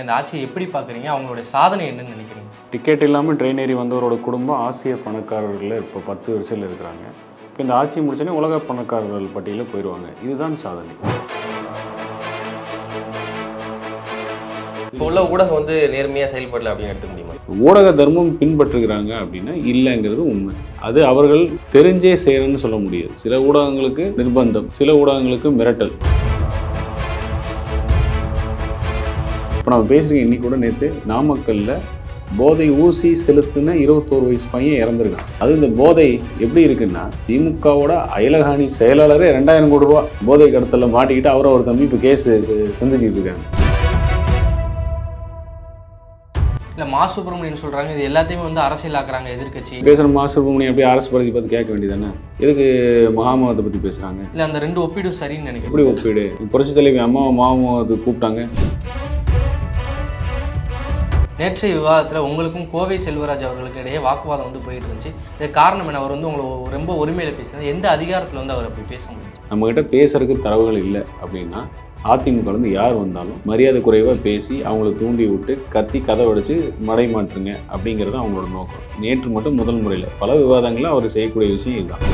இந்த ஆட்சியை எப்படி பார்க்குறீங்க? அவங்களுடைய சாதனை என்னன்னு நினைக்கிறீங்க டிக்கெட் இல்லாமல் ட்ரெயின் ஏறி வந்தவரோட குடும்பம் ஆசிய பணக்காரர்களில் இப்போ பத்து வரிசையில் இருக்கிறாங்க. இப்போ இந்த ஆட்சி முடிச்சோடனே உலக பணக்காரர்கள் பட்டியலில் போயிடுவாங்க இதுதான் சாதனை. இப்போ உள்ள ஊடகம் வந்து நேர்மையாக செயல்படல அப்படின்னு எடுத்துக்க முடியுமா? ஊடக தர்மம் பின்பற்றுகிறாங்க அப்படின்னா இல்லைங்கிறது உண்மை. அது அவர்கள் தெரிஞ்சே செய்கிறேன்னு சொல்ல முடியாது. சில ஊடகங்களுக்கு நிர்பந்தம் சில ஊடகங்களுக்கு மிரட்டல். இப்போ நம்ம பேசுகிறீங்க இன்னைக்கு கூட நேற்று நாமக்கல்ல போதை ஊசி செலுத்தின இருபத்தோரு வயசு பையன் இறந்துருக்கான். அது இந்த போதை எப்படி இருக்குன்னா திமுகவோட அயலகாணி செயலாளரே ரெண்டாயிரம் கோடி ரூபா போதை கடத்தல மாட்டிக்கிட்டு அவரை ஒரு தம்பி இப்போ கேஸ் சந்திச்சுட்டு இருக்காங்க. இல்லை மா சுப்பிரமணியன் சொல்கிறாங்க இது எல்லாத்தையுமே வந்து அரசியலாக்குறாங்க எதிர்க்கட்சி. பேசுகிற மாசுபுமணி அப்படியே அரசு பற்றி பார்த்து கேட்க வேண்டியதானே எதுக்கு மகாமகத்தை பற்றி பேசுகிறாங்க இல்லை அந்த ரெண்டு ஒப்பீடு சரின்னு நினைக்கிறேன். எப்படி ஒப்பீடு? புரட்சி தலைவி அம்மா மகாமகத்துக்கு கூப்பிட்டாங்க. நேற்றைய விவாதத்தில் உங்களுக்கும் கோவை செல்வராஜ் அவர்களுக்கு இடையே வாக்குவாதம் வந்து போயிட்டு இருந்துச்சு. இது காரணம் என்ன? அவர் வந்து உங்களை ரொம்ப ஒருமையில் பேசினார். எந்த அதிகாரத்தில் வந்து அவர் அப்படி பேச முடியும் நம்மக்கிட்ட பேசுறதுக்கு தரவுகள் இல்லை அப்படின்னா அதிமுக வந்து யார் வந்தாலும் மரியாதை குறைவாக பேசி அவங்கள தூண்டி விட்டு கத்தி கதை உடைச்சு மடை மாற்றுங்க அப்படிங்கிறது அவங்களோட நோக்கம். நேற்று மட்டும் முதல் முறையில். பல விவாதங்களில் அவர் செய்யக்கூடிய விஷயம் இதுதான்.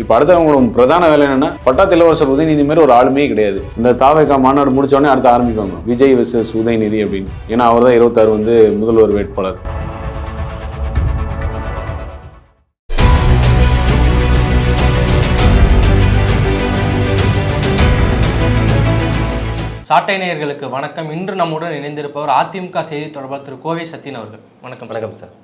இப்போ அடுத்த அவங்களோட பிரதான வேலை என்னன்னா பட்டாத்து இளவரசர் உதயநிதி மாதிரி ஒரு ஆளுமே கிடையாது. இந்த தாவேகா மாநாடு முடிச்ச உடனே அடுத்து ஆரம்பிப்பாங்க. விஜய் வெர்சஸ் உதயநிதி அப்படின்னு. ஏன்னா அவர் தான் இருபத்தாறு வந்து முதல்வர் வேட்பாளர். சாட்டை நேயர்களுக்கு வணக்கம். இன்று நம்முடன் இணைந்திருப்பவர் அதிமுக செய்தி தொடர்பாளர் திரு. கோவை சத்தியன் அவர்கள். வணக்கம் வணக்கம் சார்.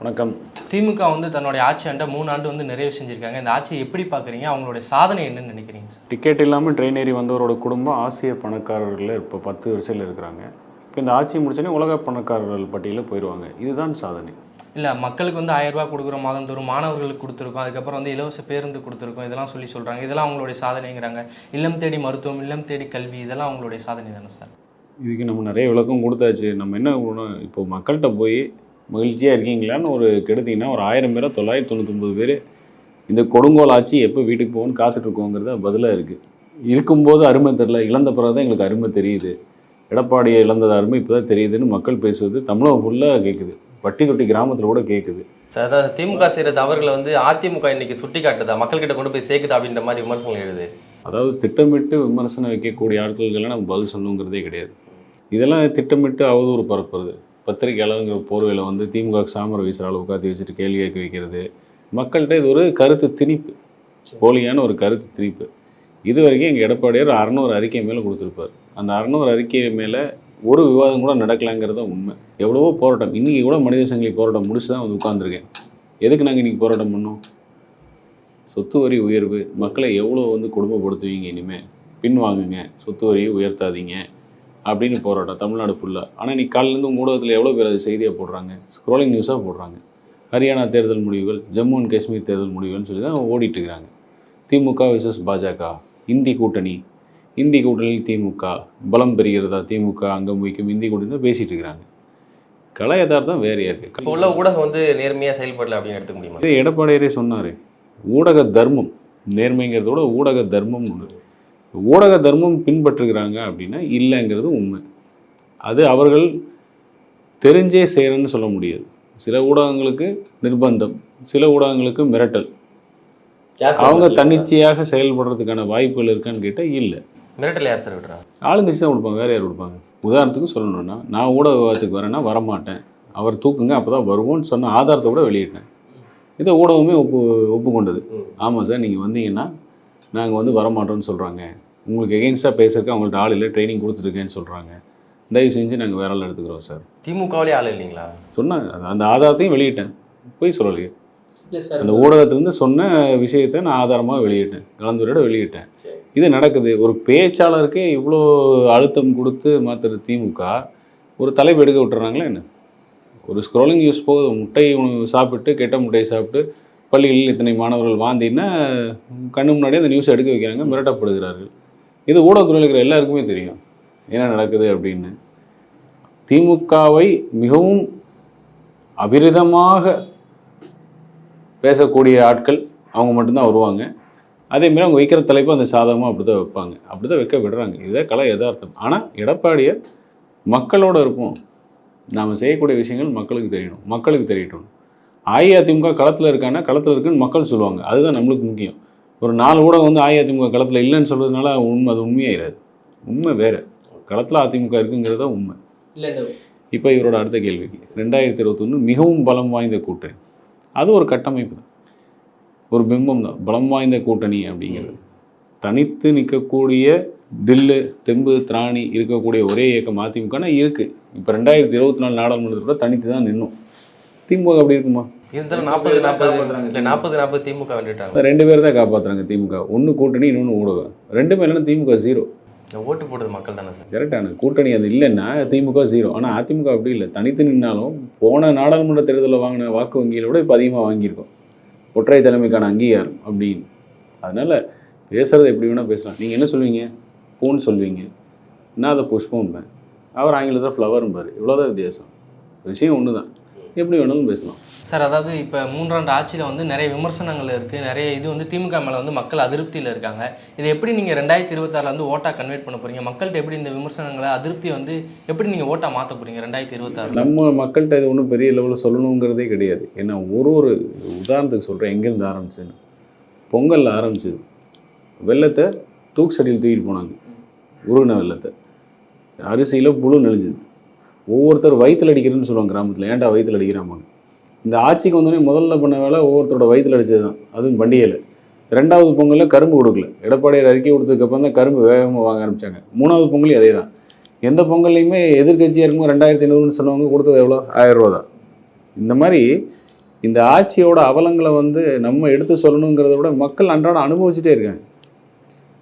வணக்கம். திமுக வந்து தன்னுடைய ஆட்சி ஆண்ட மூணு ஆண்டு வந்து நிறைவு செஞ்சிருக்காங்க. இந்த ஆட்சியை எப்படி பார்க்குறீங்க? அவங்களுடைய சாதனை என்னன்னு நினைக்கிறீங்க சார்? டிக்கெட் இல்லாமல் ட்ரெயின் ஏறி வந்தவரோட குடும்பம் ஆசிய பணக்காரர்களில் இப்போ பத்து வரிசையில் இருக்கிறாங்க. இப்போ இந்த ஆட்சி முடிச்சோடனே உலக பணக்காரர்கள் பட்டியலில் போயிடுவாங்க. இதுதான் சாதனை. இல்லை மக்களுக்கு வந்து ஆயிரம் ரூபாய் கொடுக்குறோம் மாதந்தோறும் மாணவர்களுக்கு கொடுத்துருக்கோம். அதுக்கப்புறம் வந்து இலவச பேருந்து கொடுத்துருக்கோம். இதெல்லாம் சொல்லி சொல்கிறாங்க இதெல்லாம் அவங்களுடைய சாதனைங்கிறாங்க. இல்லம் தேடி மருத்துவம் இல்லம் தேடி கல்வி இதெல்லாம் அவங்களுடைய சாதனை தானே சார்? இதுக்கு நம்ம நிறைய விளக்கம் கொடுத்தாச்சு. நம்ம என்ன இப்போ மக்கள்கிட்ட போய் மகிழ்ச்சியாக இருக்கீங்களான்னு ஒரு கெடுத்தீங்கன்னா ஒரு ஆயிரம் பேரை தொள்ளாயிரத்தி தொண்ணூத்தொம்பது பேர் இந்த கொடுங்கோல் ஆட்சி எப்போ வீட்டுக்கு போகணும்னு காத்துட்ருக்கோங்கிறத பதிலாக இருக்குது இருக்கும்போது அருமை தெரில இழந்த பிறகு தான் எங்களுக்கு அருமை தெரியுது. எடப்பாடியை இழந்தது அருமை இப்போ தான் தெரியுதுன்னு மக்கள் பேசுவது தமிழகம் ஃபுல்லாக கேட்குது பட்டி தொட்டி கிராமத்தில் கூட கேட்குது சார் அதாவது திமுக செய்கிற தவறுகளை வந்து அதிமுக இன்னைக்கு சுட்டி காட்டுதா மக்கள்கிட்ட கொண்டு போய் சேர்க்குதா அப்படின்ற மாதிரி விமர்சனங்கள் எழுது. அதாவது திட்டமிட்டு விமர்சனம் வைக்கக்கூடிய ஆட்களுக்கெல்லாம் நம்ம பதில் சொல்லணுங்கிறதே கிடையாது. இதெல்லாம் திட்டமிட்டு அவதூறு பரப்புறது. பத்திரிகையாளருங்கிற போர்வையில் வந்து திமுக சாமர வீசுகிற உட்காந்து வச்சுட்டு கேள்வி கேட்க வைக்கிறது. மக்கள்கிட்ட இது ஒரு கருத்து திணிப்பு. போலியான ஒரு கருத்து திணிப்பு. இது வரைக்கும் எங்கள் எடப்பாடியார் அறநூறு அறிக்கை மேலே கொடுத்துருப்பார். அந்த அறநூறு அறிக்கை மேலே ஒரு விவாதம் கூட நடக்கலைங்கிறது உண்மை. எவ்வளவோ போராட்டம். இன்றைக்கி கூட மனித சங்கிலி போராட்டம் முடிச்சு தான் வந்து உட்காந்துருக்கேன் எதுக்கு நாங்கள் இன்றைக்கி போராட்டம் பண்ணோம்? சொத்து வரி உயர்வு. மக்களை எவ்வளோ வந்து கொடுமைப்படுத்துவீங்க இனிமேல் பின்வாங்குங்க. சொத்து வரியை உயர்த்தாதீங்க. அப்படின்னு போராட்டம் தமிழ்நாடு ஃபுல்லாக ஆனால் இன்னைக்கு காலையிலேருந்து ஊடகத்தில் எவ்வளோ பேர் அது செய்தியாக போடுறாங்க? ஸ்க்ரோலிங் நியூஸாக போடுறாங்க. ஹரியானா தேர்தல் முடிவுகள் ஜம்மு அண்ட் காஷ்மீர் தேர்தல் முடிவுகள்னு சொல்லி தான் ஓடிட்டு இருக்கிறாங்க. திமுக விசஸ் பாஜக இந்தி கூட்டணி. இந்தி கூட்டணியில் திமுக பலம் பெறுகிறதா திமுக அங்கம் வைக்கும் இந்தி கூட்டணி தான் பேசிகிட்டு இருக்கிறாங்க. கலை யதார்த்தம் வேறையாக இருக்குது இப்போ உள்ள ஊடகம் வந்து நேர்மையாக செயல்படல அப்படின்னு எடுத்துக்க முடியுமா? இது எடப்பாடியாரே சொன்னார். ஊடக தர்மம் நேர்மைங்கிறத விட ஊடக தர்மம் ஒன்று ஊடக தர்மம் பின்பற்றுகிறாங்க அப்படின்னா இல்லைங்கிறது உண்மை. அது அவர்கள் தெரிஞ்சே செய்கிறேன்னு சொல்ல முடியாது. சில ஊடகங்களுக்கு நிர்பந்தம் சில ஊடகங்களுக்கு மிரட்டல். அவங்க தன்னிச்சையாக செயல்படுறதுக்கான வாய்ப்புகள் இருக்கான்னு கேட்டால் இல்லை? மிரட்டல் யார் சார் விடுறா ஆளுங்கட்சி தான் கொடுப்பாங்க வேறு யார் கொடுப்பாங்க? உதாரணத்துக்கு சொல்லணும்னா நான் ஊடக விவாதத்துக்கு வரேன்னா வரமாட்டேன். அவர் தூக்குங்க அப்போ தான் வருவோம்னு சொன்ன ஆதாரத்தை கூட வெளியிட்டேன். இதை ஊடகமே ஒப்பு ஒப்புக்கொண்டது. ஆமாம் சார் நீங்கள் வந்தீங்கன்னா நாங்கள் வந்து வரமாட்டோம்னு சொல்கிறாங்க உங்களுக்கு எகென்ஸ்டாக பேசுறதுக்கு அவங்கள்ட்ட ஆள் இல்லை ட்ரைனிங் கொடுத்துருக்கேன்னு சொல்கிறாங்க தயவு செஞ்சு நாங்கள் வேற ஆள் எடுத்துக்கிறோம் சார் திமுகவிலே ஆள் இல்லைங்களா? சொன்னேன் அந்த ஆதாரத்தையும் வெளியிட்டேன். போய் சொல்லலையே. இல்லை சார் அந்த ஊடகத்திலேருந்து சொன்ன விஷயத்தை நான் ஆதாரமாக வெளியிட்டேன். கலந்துரையோட வெளியிட்டேன். சரி. இது நடக்குது. ஒரு பேச்சாளருக்கே இவ்வளோ அழுத்தம் கொடுத்து மாற்றுற திமுக ஒரு தலைப்பு எடுக்க விட்டுறாங்களா என்ன? ஒரு ஸ்க்ரோலிங் யூஸ் போகுது. முட்டை உணவு சாப்பிட்டு கெட்ட முட்டையை சாப்பிட்டு பள்ளிகளில் இத்தனை மாணவர்கள் வாந்தின்னா கண்ணு முன்னாடியே அந்த நியூஸ் எடுக்க வைக்கிறாங்க மிரட்டப்படுகிறார்கள். இது ஊடகத்துறையில் இருக்கிற எல்லாருக்குமே தெரியும். என்ன நடக்குது அப்படின்னு. திமுகவை மிகவும் அபிரிதமாக பேசக்கூடிய ஆட்கள் அவங்க மட்டும்தான் வருவாங்க. அதேமாரி அவங்க வைக்கிற தலைப்பு அந்த சாதகமாக அப்படி தான் வைப்பாங்க. அப்படி தான் வைக்க விடுறாங்க. இதுதான் கலை யதார்த்தம். ஆனால் எடப்பாடியர் மக்களோட இருப்போம். நாம் செய்யக்கூடிய விஷயங்கள் மக்களுக்கு தெரியணும். மக்களுக்கு தெரியட்டும். அஇஅதிமுக களத்தில் இருக்கான்னா களத்தில் இருக்குன்னு மக்கள் சொல்லுவாங்க. அதுதான் நம்மளுக்கு முக்கியம். ஒரு நாலு ஊடகம் வந்து அஇஅதிமுக களத்தில் இல்லைன்னு சொல்கிறதுனால உண்மை அது உண்மையாயிராது. உண்மை வேறு. களத்தில் அதிமுக இருக்குங்கிறது தான் உண்மை. இல்லை இப்போ இவரோட அடுத்த கேள்விக்கு. ரெண்டாயிரத்தி இருபத்தொன்று மிகவும் பலம் வாய்ந்த கூட்டணி. அது ஒரு கட்டமைப்பு தான். ஒரு பிம்பம் தான். பலம் வாய்ந்த கூட்டணி அப்படிங்கிறது. தனித்து நிற்கக்கூடிய தில்லு தெம்பு திராணி இருக்கக்கூடிய ஒரே இயக்கம் அதிமுகனா இருக்குது இப்போ ரெண்டாயிரத்தி இருபத்தி நாலு நாடாளுமன்றத்தில் கூட தனித்து தான் நின்னோம். திமுக அப்படி இருக்குமா? இருந்தாலும் நாற்பது நாற்பது இல்லை நாற்பது நாற்பது திமுக வந்துட்டாங்க. ரெண்டு பேர் தான் காப்பாற்றுறாங்க திமுக. ஒன்று கூட்டணி இன்னொன்று ஊடகம். ரெண்டுமே இல்லைன்னா திமுக ஜீரோ ஓட்டு போடுறது மக்கள் தானே சார்? கரெக்டான கூட்டணி அது இல்லைன்னா திமுக ஜீரோ ஆனால் அதிமுக அப்படி இல்லை. தனித்து நின்னாலும் போன நாடாளுமன்ற தேர்தலில் வாங்கின வாக்கு வங்கியில விட இப்போ அதிகமாக வாங்கியிருக்கோம். ஒற்றை தலைமைக்கான அங்கீகாரம் அப்படின்னு. அதனால் பேசுறது எப்படி வேணால் பேசலாம். நீங்கள் என்ன சொல்லுவீங்க? பூன்னு சொல்லுவீங்க. நான் அதை புஷ்பம்பேன் அவர் ஆங்கிலத்தில் ஃப்ளவரும்பார் இவ்வளோதான் வித்தியாசம். விஷயம் ஒன்று தான் எப்படி வேணாலும் பேசலாம். சார் அதாவது இப்போ மூன்றாண்டு ஆட்சியில் வந்து நிறைய விமர்சனங்கள் இருக்குது நிறைய இது வந்து திமுக மேலே வந்து மக்கள் அதிருப்தியில் இருக்காங்க. இதை எப்படி நீங்கள் ரெண்டாயிரத்தி இருபத்தாறில் வந்து ஓட்டாக கன்வெர்ட் பண்ண போகிறீங்க மக்கள்கிட்ட எப்படி இந்த விமர்சனங்களை அதிருப்தியை வந்து எப்படி நீங்கள் ஓட்டாக மாற்ற போகிறீங்க ரெண்டாயிரத்தி இருபத்தாறில்? நம்ம மக்கள்கிட்ட இது ஒன்றும் பெரிய லெவலில் சொல்லணுங்கிறதே கிடையாது. ஏன்னா ஒரு ஒரு உதாரணத்துக்கு சொல்கிறேன் எங்கேருந்து ஆரம்பிச்சுன்னு பொங்கலில் ஆரம்பிச்சது. வெள்ளத்தை தூக்கு சடியில் தூக்கிட்டு போனாங்க. உருகின வெள்ளத்தை. அரிசியில் புழு நெளிஞ்சுது. ஒவ்வொருத்தர் வயிற்றில் அடிக்கிறதுன்னு சொல்லுவாங்க கிராமத்தில். ஏன்டா வயிற்றுல அடிக்கிறாமாங்க இந்த ஆட்சிக்கு வந்தோடனே முதல்ல பண்ண வேலை ஒவ்வொருத்தரோட வயிற்றில் அடிச்சது தான். அதுவும் பண்டிகையில் ரெண்டாவது பொங்கலில் கரும்பு கொடுக்கல. எடப்பாடியார் அறிக்கை கொடுத்ததுக்கப்புறம் தான் கரும்பு வேகமாக வாங்க ஆரம்பித்தாங்க மூணாவது பொங்கலையும் அதே தான். எந்த பொங்கல்லையுமே எதிர்க்கட்சியாக இருக்கும்போது ரெண்டாயிரத்தி ஐநூறுன்னு சொன்னவங்க கொடுத்தது எவ்வளோ? ஆயிரம் ரூபா தான். இந்த மாதிரி இந்த ஆட்சியோட அவலங்களை வந்து நம்ம எடுத்து சொல்லணுங்கிறத விட மக்கள் அன்றாடம் அனுபவிச்சுட்டே இருக்காங்க.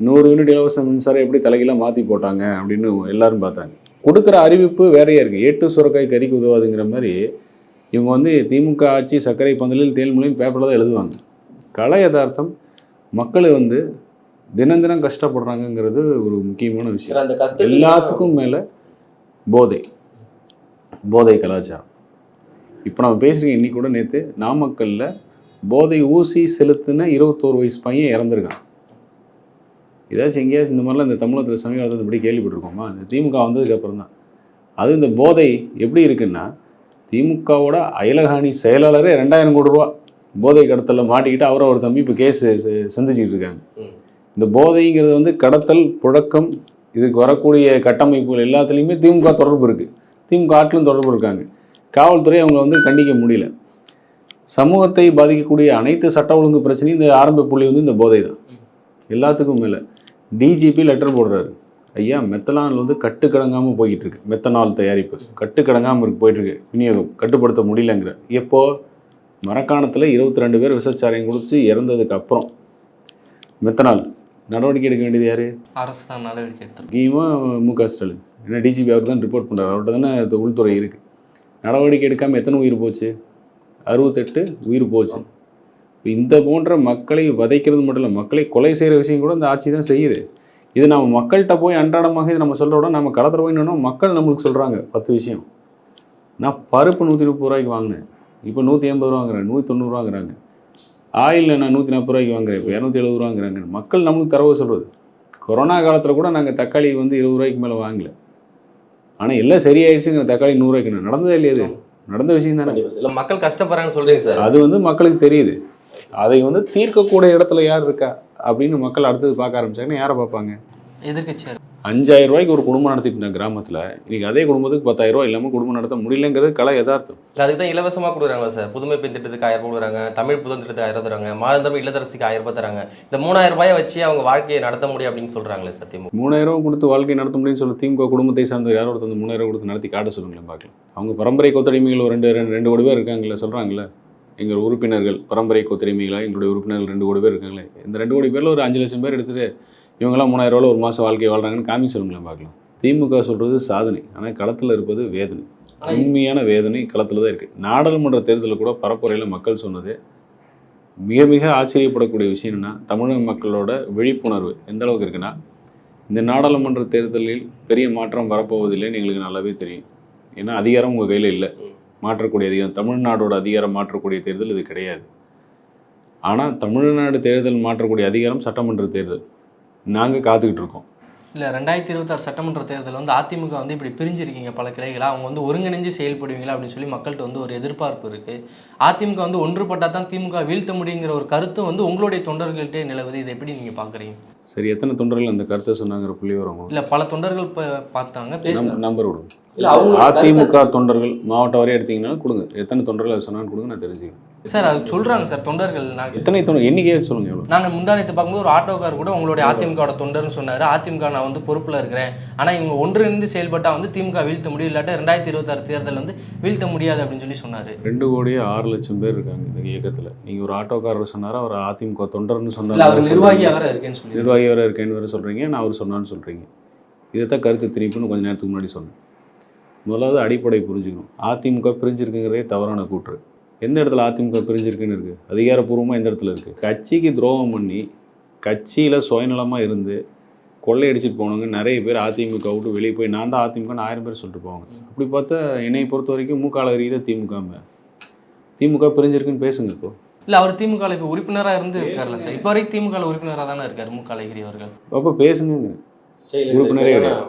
நூறு யூனிட் இலவச மின்சாரம் எப்படி தலைகீழாக மாற்றி போட்டாங்க அப்படின்னு எல்லாரும் பார்த்தாங்க. கொடுக்குற அறிவிப்பு வேறையாக இருக்குது ஏட்டு சுரக்காய் கறிக்கு உதவாதுங்கிற மாதிரி இவங்க வந்து திமுக ஆட்சி சர்க்கரை பந்தலில் தேன்மொழியும் பேப்பரில் தான் எழுதுவாங்க. கலை யதார்த்தம் மக்கள் வந்து தினம் தினம் கஷ்டப்படுறாங்கங்கிறது ஒரு முக்கியமான விஷயம். அந்த கஷ்டம் எல்லாத்துக்கும் மேலே போதை. போதை கலாச்சாரம். இப்போ நம்ம பேசுகிறீங்க இன்னைக்கு கூட நேற்று நாமக்கல்ல போதை ஊசி செலுத்தின இருபத்தோரு வயசு பையன் இறந்துருக்கான். ஏதாச்சும் எங்கேயாச்சும் இந்த மாதிரிலாம் இந்த தமிழகத்தில் சமீப காலத்தில் இப்படி கேள்விப்பட்டிருக்கோமா? இந்த திமுக வந்ததுக்கு அப்புறம் தான் அது இந்த போதை எப்படி இருக்குன்னா திமுகவோட அயலகாணி செயலாளரே ரெண்டாயிரம் கோடி ரூபா போதை கடத்தலில் மாட்டிக்கிட்டு அவரை ஒரு தம்பி இப்போ கேஸ் சந்திச்சுக்கிட்டு இருக்காங்க. இந்த போதைங்கிறது வந்து கடத்தல் புழக்கம் இதுக்கு வரக்கூடிய கட்டமைப்புகள் எல்லாத்துலேயுமே திமுக தொடர்பு இருக்குது திமுக ஆட்டிலும் தொடர்பு இருக்காங்க. காவல்துறை அவங்கள வந்து கண்டிக்க முடியல. சமூகத்தை பாதிக்கக்கூடிய அனைத்து சட்ட ஒழுங்கு பிரச்சனையும் இந்த ஆரம்ப புள்ளி வந்து இந்த போதை தான். எல்லாத்துக்கும் மேலே. டிஜிபி லெட்டர் போடுறாரு. ஐயா மெத்தனால் வந்து கட்டுக்கடங்காமல் போய்கிட்டு இருக்கு மெத்தனால் தயாரிப்பு. கட்டுக்கடங்காமல் இருக்கு போயிட்டு இருக்கு விநியோகம் கட்டுப்படுத்த முடியலங்கிற எப்போ மரக்காணத்தில் இருபத்தி ரெண்டு பேர் விசச்சாரையும் குடிச்சு இறந்ததுக்கு அப்புறம் மெத்தனால் நடவடிக்கை எடுக்க வேண்டியது யாரு? அரசு தான் நடவடிக்கை எடுத்திருக்கு. முக்கியமாக மு க ஸ்டாலின். ஏன்னா டிஜிபி அவர் தான் ரிப்போர்ட் பண்ணுறாரு அவர்கிட்ட தானே உள்துறை இருக்குது நடவடிக்கை எடுக்காமல் எத்தனை உயிர் போச்சு? அறுபத்தெட்டு உயிர் போச்சு. இந்த போன்ற மக்களை வதைக்கிறது மட்டும் இல்லை மக்களை கொலை செய்கிற விஷயம் கூட இந்த ஆட்சி தான் செய்யுது. இது நம்ம மக்கள்கிட்ட போய் அன்றாடமாக இது நம்ம சொல்கிற விட நம்ம களத்தில் போய் நின்னோம் மக்கள் நம்மளுக்கு சொல்கிறாங்க பத்து விஷயம். நான் பருப்பு நூற்றி முப்பது ரூபாய்க்கு வாங்கினேன். இப்போ நூற்றி எண்பது ரூபா வாங்குறேன் நூற்றி தொண்ணூறு வாங்குறாங்க ஆயில் நான் நூற்றி நாற்பது ரூபாய்க்கு வாங்குறேன் இப்போ இரநூத்தி எழுபது ரூபாங்கிறாங்க. மக்கள் நம்மளுக்கு தரவு சொல்கிறது கொரோனா காலத்தில் கூட நாங்கள் தக்காளி வந்து இருபது ரூபாய்க்கு மேலே வாங்கல. ஆனால் எல்லாம் சரியாயிடுச்சுங்கிற தக்காளி நூறுரூவாய்க்கு நடந்ததே இல்லையா நடந்த விஷயம் தானே. இல்ல மக்கள் கஷ்டப்படுறாங்கன்னு சொல்றீங்க சார். அது வந்து மக்களுக்கு தெரியுது. அதை வந்து தீர்க்கக்கூடிய இடத்துல யார் இருக்கா அப்படின்னு மக்கள் அடுத்தது பார்க்க ஆரம்பிச்சாங்கன்னா யாரை பார்ப்பாங்க? எதிர்க்கட்சியாக அஞ்சாயிரம் ரூபாய்க்கு ஒரு குடும்பம் நடத்திட்டு இருந்த கிராமத்தில். இன்னைக்கு அதே குடும்பத்துக்கு பத்தாயிரம் ரூபாய் இல்லாமல் குடும்பம் நடத்த முடியலங்கிறது கலை யதார்த்தம். இல்ல அதுக்கு தான் இலவசமா கொடுக்குறாங்களா சார்? புதுமை பெண் திட்டத்துக்கு ஆயிரம் ரூபாய் கொடுக்குறாங்க தமிழ் புதன் திட்டத்துக்கு ஆயிரம் தராங்க மாதந்தம் இல்லத்தரசிக்கு ஆயிரம் ரூபாய் தராங்க. இந்த மூணாயிரம் ரூபாயை வச்சு அவங்க வாழ்க்கையை நடத்த முடியும் அப்படின்னு சொல்றாங்களே சார் திமுக. மூணாயிரம் ரூபாய் கொடுத்து வாழ்க்கை நடத்த முடியும்னு சொல்லி திமுக குடும்பத்தை சார்ந்த யாரோ? ஒருத்தர் மூணாயிரம் கொடுத்து நடத்தி காட்ட சொல்லுங்களேன் பார்க்கலாம். அவங்க பரம்பரை கொத்தடிமைகள் ஒரு ரெண்டு ரெண்டு ரெண்டு கோடி பேர் இருக்காங்களே சொல்கிறாங்களே எங்கள் உறுப்பினர்கள் பரம்பரை கொத்தடிமைகளாக எங்களுடைய உறுப்பினர்கள் ரெண்டு கோடி பேர் இருக்காங்களே இந்த ரெண்டு கோடி பேரில் ஒரு அஞ்சு லட்சம் பேர் எடுத்துகிட்டு இவங்கெல்லாம் மூணாயிரம் ரூபாய் ஒரு மாதம் வாழ்க்கை வாழ்கிறாங்கன்னு காமி சொல்லுங்களேன் பார்க்கலாம். திமுக சொல்கிறது சாதனை ஆனால் களத்தில் இருப்பது வேதனை. உண்மையான வேதனை களத்தில் தான் இருக்குது நாடாளுமன்ற தேர்தலில் கூட பரப்புரையில் மக்கள் சொன்னது மிக மிக ஆச்சரியப்படக்கூடிய விஷயம் என்னென்னா தமிழக மக்களோட விழிப்புணர்வு எந்த அளவுக்கு இருக்குன்னா இந்த நாடாளுமன்ற தேர்தலில் பெரிய மாற்றம் வரப்போவதில்லைன்னு எங்களுக்கு நல்லாவே தெரியும். ஏன்னா அதிகாரம் உங்கள் கையில் இல்லை. மாற்றக்கூடிய அதிகாரம் தமிழ்நாடோட அதிகாரம் மாற்றக்கூடிய தேர்தல் இது கிடையாது. ஆனால் தமிழ்நாடு தேர்தல் மாற்றக்கூடிய அதிகாரம் சட்டமன்ற தேர்தல். நாங்கள் காத்துக்கிட்டு இருக்கோம். இல்லை ரெண்டாயிரத்தி இருபத்தாறு சட்டமன்ற தேர்தல் வந்து அதிமுக வந்து இப்படி பிரிஞ்சிருக்கீங்க பல கிளைகளா? அவங்க வந்து ஒருங்கிணைஞ்சு செயல்படுவீங்களா? அப்படின்னு சொல்லி மக்கள்கிட்ட வந்து ஒரு எதிர்பார்ப்பு இருக்கு. அதிமுக வந்து ஒன்றுபட்டால் தான் திமுக வீழ்த்த முடியுங்கிற ஒரு கருத்து வந்து உங்களுடைய தொண்டர்கள்ட்டே நிலவுது. இதை எப்படி நீங்கள் பார்க்குறீங்க சரி எத்தனை தொண்டர்கள் அந்த கருத்தை சொன்னாங்கிற புள்ளி வரவங்க இல்லை பல தொண்டர்கள் இப்போ பார்த்தாங்க பேசினாங்க. நம்பர் அவங்க அதிமுக தொண்டர்கள் மாவட்ட வரையும் எடுத்தீங்கன்னா கொடுங்க. எத்தனை தொண்டர்கள் அதை சொன்னான்னு கொடுங்க நான் தெரிஞ்சுக்கிறேன். சார் அது சொல்கிறாங்க சார் தொண்டர்கள் நாங்கள் எத்தனை தொண்டர்? எண்ணிக்கையே சொல்லுங்க எவ்வளோ நாங்கள் முந்தானத்தை பார்க்கும்போது ஒரு ஆட்டோக்கார் கூட உங்களுடைய அதிமுகவோட தொண்டர்னு சொன்னார். அதிமுக நான் வந்து பொறுப்பில் இருக்கிறேன். ஆனால் இவங்க ஒன்றிணைந்து செயல்பட்டால் வந்து திமுக வீழ்த்த முடியும். இல்லாட்ட ரெண்டாயிரத்தி இருபத்தாறு தேர்தல் வந்து வீழ்த்த முடியாது அப்படின்னு சொல்லி சொன்னார். ரெண்டு கோடியே ஆறு லட்சம் பேர் இருக்காங்க இந்த இயக்கத்தில். நீங்கள் ஒரு ஆட்டோக்காரர் சொன்னார்? அவர் அதிமுக தொண்டர்னு இல்லை அவர் சொன்னார் நிர்வாகியாக வேற இருக்கேன்னு சொல்லி நிர்வாகி வேறு இருக்கேன்னு வேறு சொல்கிறீங்க நான் அவர் சொன்னான்னு சொல்கிறீங்க இதைத்தான் கருத்து திணிப்புன்னு கொஞ்சம் நேரத்துக்கு முன்னாடி சொன்னேன். முதலாவது அடிப்படை புரிஞ்சுக்கணும். அதிமுக பிரிஞ்சிருக்குங்கிறதே தவறான கூற்று. எந்த இடத்துல அதிமுக பிரிஞ்சிருக்குன்னு இருக்குது அதிகாரப்பூர்வமாக எந்த இடத்துல இருக்குது கட்சிக்கு துரோகம் பண்ணி கட்சியில் சுயநலமாக இருந்து கொள்ளையடிச்சிட்டு போனவங்க நிறைய பேர் அதிமுக விட்டு வெளியே போய் நான் தான் அதிமுகன்னு ஆயிரம் பேர் சொல்லிட்டு போவாங்க. அப்படி பார்த்தா என்னை பொறுத்த வரைக்கும் மூக்காளரி தான் திமுக திமுக பிரிஞ்சிருக்குன்னு பேசுங்க இப்போ. இல்லை அவர் திமுக இப்போ உறுப்பினராக இருந்து இருக்கார்ல சார். இப்போ வரைக்கும் திமுக உறுப்பினராக தானே இருக்கார் மு க அழகிரி அவர்கள் அப்போ பேசுங்க உறுப்பினரே கிடையாது.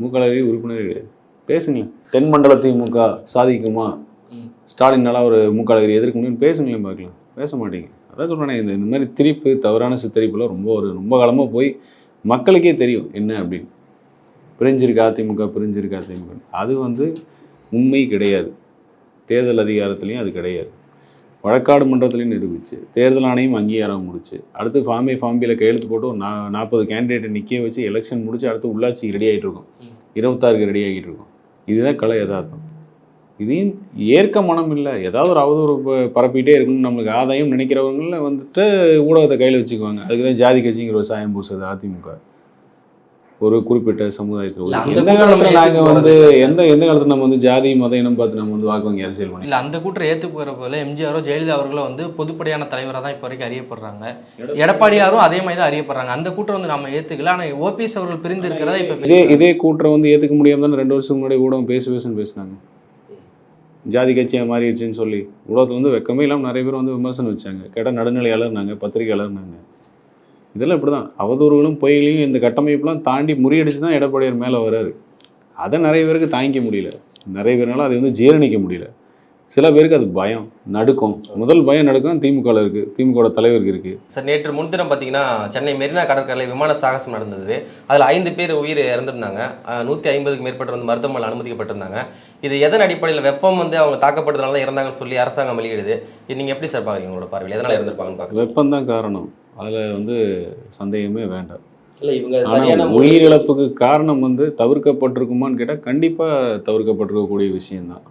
மூக்காளரி உறுப்பினரே கிடையாது. பேசுங்களேன் தென் மண்டல திமுக சாதிக்குமா. ஸ்டாலினால ஒரு மூக்காளரி எதிர்க்க முடியும்னு பேசுங்களேன் பார்க்கலாம். பேச மாட்டீங்க. அதான் சொல்கிறேனே இந்த இந்த மாதிரி திரிப்பு தவறான சித்தரிப்புலாம் ரொம்ப ஒரு ரொம்ப காலமாக போய் மக்களுக்கே தெரியும் என்ன அப்படின்னு. பிரிஞ்சிருக்கு அதிமுக பிரிஞ்சிருக்கு அதிமுக அது வந்து உண்மை கிடையாது. தேர்தல் அதிகாரத்துலேயும் அது கிடையாது. வழக்காடு மன்றத்துலையும் நிரூபிச்சு தேர்தல் ஆணையம் அங்கீகாரம் முடிச்சு அடுத்து ஃபார்மே ஃபார்ம்பியில் கையெழுத்து போட்டு ஒரு நா நாற்பது கேண்டிடேட்டை நிற்க வச்சு எலெக்ஷன் முடிச்சு அடுத்து உள்ளாட்சிக்கு ரெடி ஆகிட்டு இருக்கோம். இருபத்தாறுக்கு ரெடி ஆகிட்டு இருக்கோம் இதுதான் கலை யதார்த்தம். இதையும் ஏற்க மனம் இல்லை ஏதாவது ஒரு அவதூறு ப- பரப்பிட்டே இருக்கணும்னு நம்மளுக்கு ஆதாயம் நினைக்கிறவங்கள வந்துட்டு ஊடகத்தை கையில் வச்சுக்குவாங்க. அதுக்கு தான் ஜாதி கட்சிங்கிற விவசாயம் சாயம் பூசுது அதிமுக. ஒரு குறிப்பிட்ட சமுதாயத்தில் கூட்டம் நாங்கள் ஏத்துக்க வந்து எந்த எந்த காலத்தில் நம்ம வந்து ஜாதி மத இனம் பார்த்து நம்ம வந்து வாக்கு வங்கி அரசியல் பண்ணி இல்லை அந்த கூட்டம் ஏற்றுக்கிற போல எம்ஜிஆரோ ஜெயலலிதா அவர்களோ வந்து பொதுப்படையான தலைவராக தான் இப்போ வரைக்கும் அறியப்படுறாங்க. எடப்பாடியாரும் அதே மாதிரி தான் அறியப்படுறாங்க. அந்த கூட்டம் வந்து நம்ம ஏற்றுக்கல ஆனால் ஓபிஎஸ் அவர்கள் பிரிந்து இருக்கிறதா இப்போ இதே இதே கூட்டுற வந்து ஏற்றுக்க முடியாம தானே ரெண்டு வருஷத்துக்கு முன்னாடி ஊடகம் பேசு பேசுன்னு பேசினாங்க. ஜாதி கட்சியாக மாறிடுச்சுன்னு சொல்லி. ஊடகத்தில் வந்து வெக்கமே இல்லாமல் நிறைய பேர் வந்து விமர்சனம் வச்சாங்க. கேட்டால் நடுநிலையாளர்னாங்க பத்திரிகையாளர்னாங்க. இதெல்லாம் இப்படி தான் அவதூறுகளும் பொய்களையும் இந்த கட்டமைப்புலாம் தாண்டி முறியடிச்சு தான் எடப்பாடியார் மேலே வராரு. அதை நிறைய பேருக்கு தாங்கிக்க முடியல. நிறைய பேர்னால அதை வந்து ஜீரணிக்க முடியல. சில பேருக்கு அது பயம் நடுக்கம். முதல் பயம் நடுக்கம் திமுகவில் இருக்குது திமுகவோட தலைவருக்கு இருக்குது சார் நேற்று முன்தினம் பார்த்தீங்கன்னா சென்னை மெரினா கடற்கரையில் விமான சாகசம் நடந்தது. அதில் ஐந்து பேர் உயிர் இறந்திருந்தாங்க. நூற்றி ஐம்பதுக்கு மேற்பட்ட வந்து மருத்துவமனையில் அனுமதிக்கப்பட்டிருந்தாங்க. இது எதன் அடிப்படையில் வெப்பம் வந்து அவங்க தாக்கப்பட்டதுனால தான் இறந்தாங்கன்னு சொல்லி அரசாங்கம் வெளியிடுது. இது நீங்கள் எப்படி சார் பார்க்குறீங்க உங்களோட பார்வையில்? எதனால் இறந்துருப்பாங்கன்னு பார்க்குறீங்க வெப்பம்தான் காரணம். அதில் வந்து சந்தேகமே வேண்டாம். இல்லை இவங்க உயிரிழப்புக்கு காரணம் வந்து தவிர்க்கப்பட்டிருக்குமான்னு கேட்டால் கண்டிப்பாக தவிர்க்கப்பட்டிருக்கக்கூடிய விஷயம்தான்.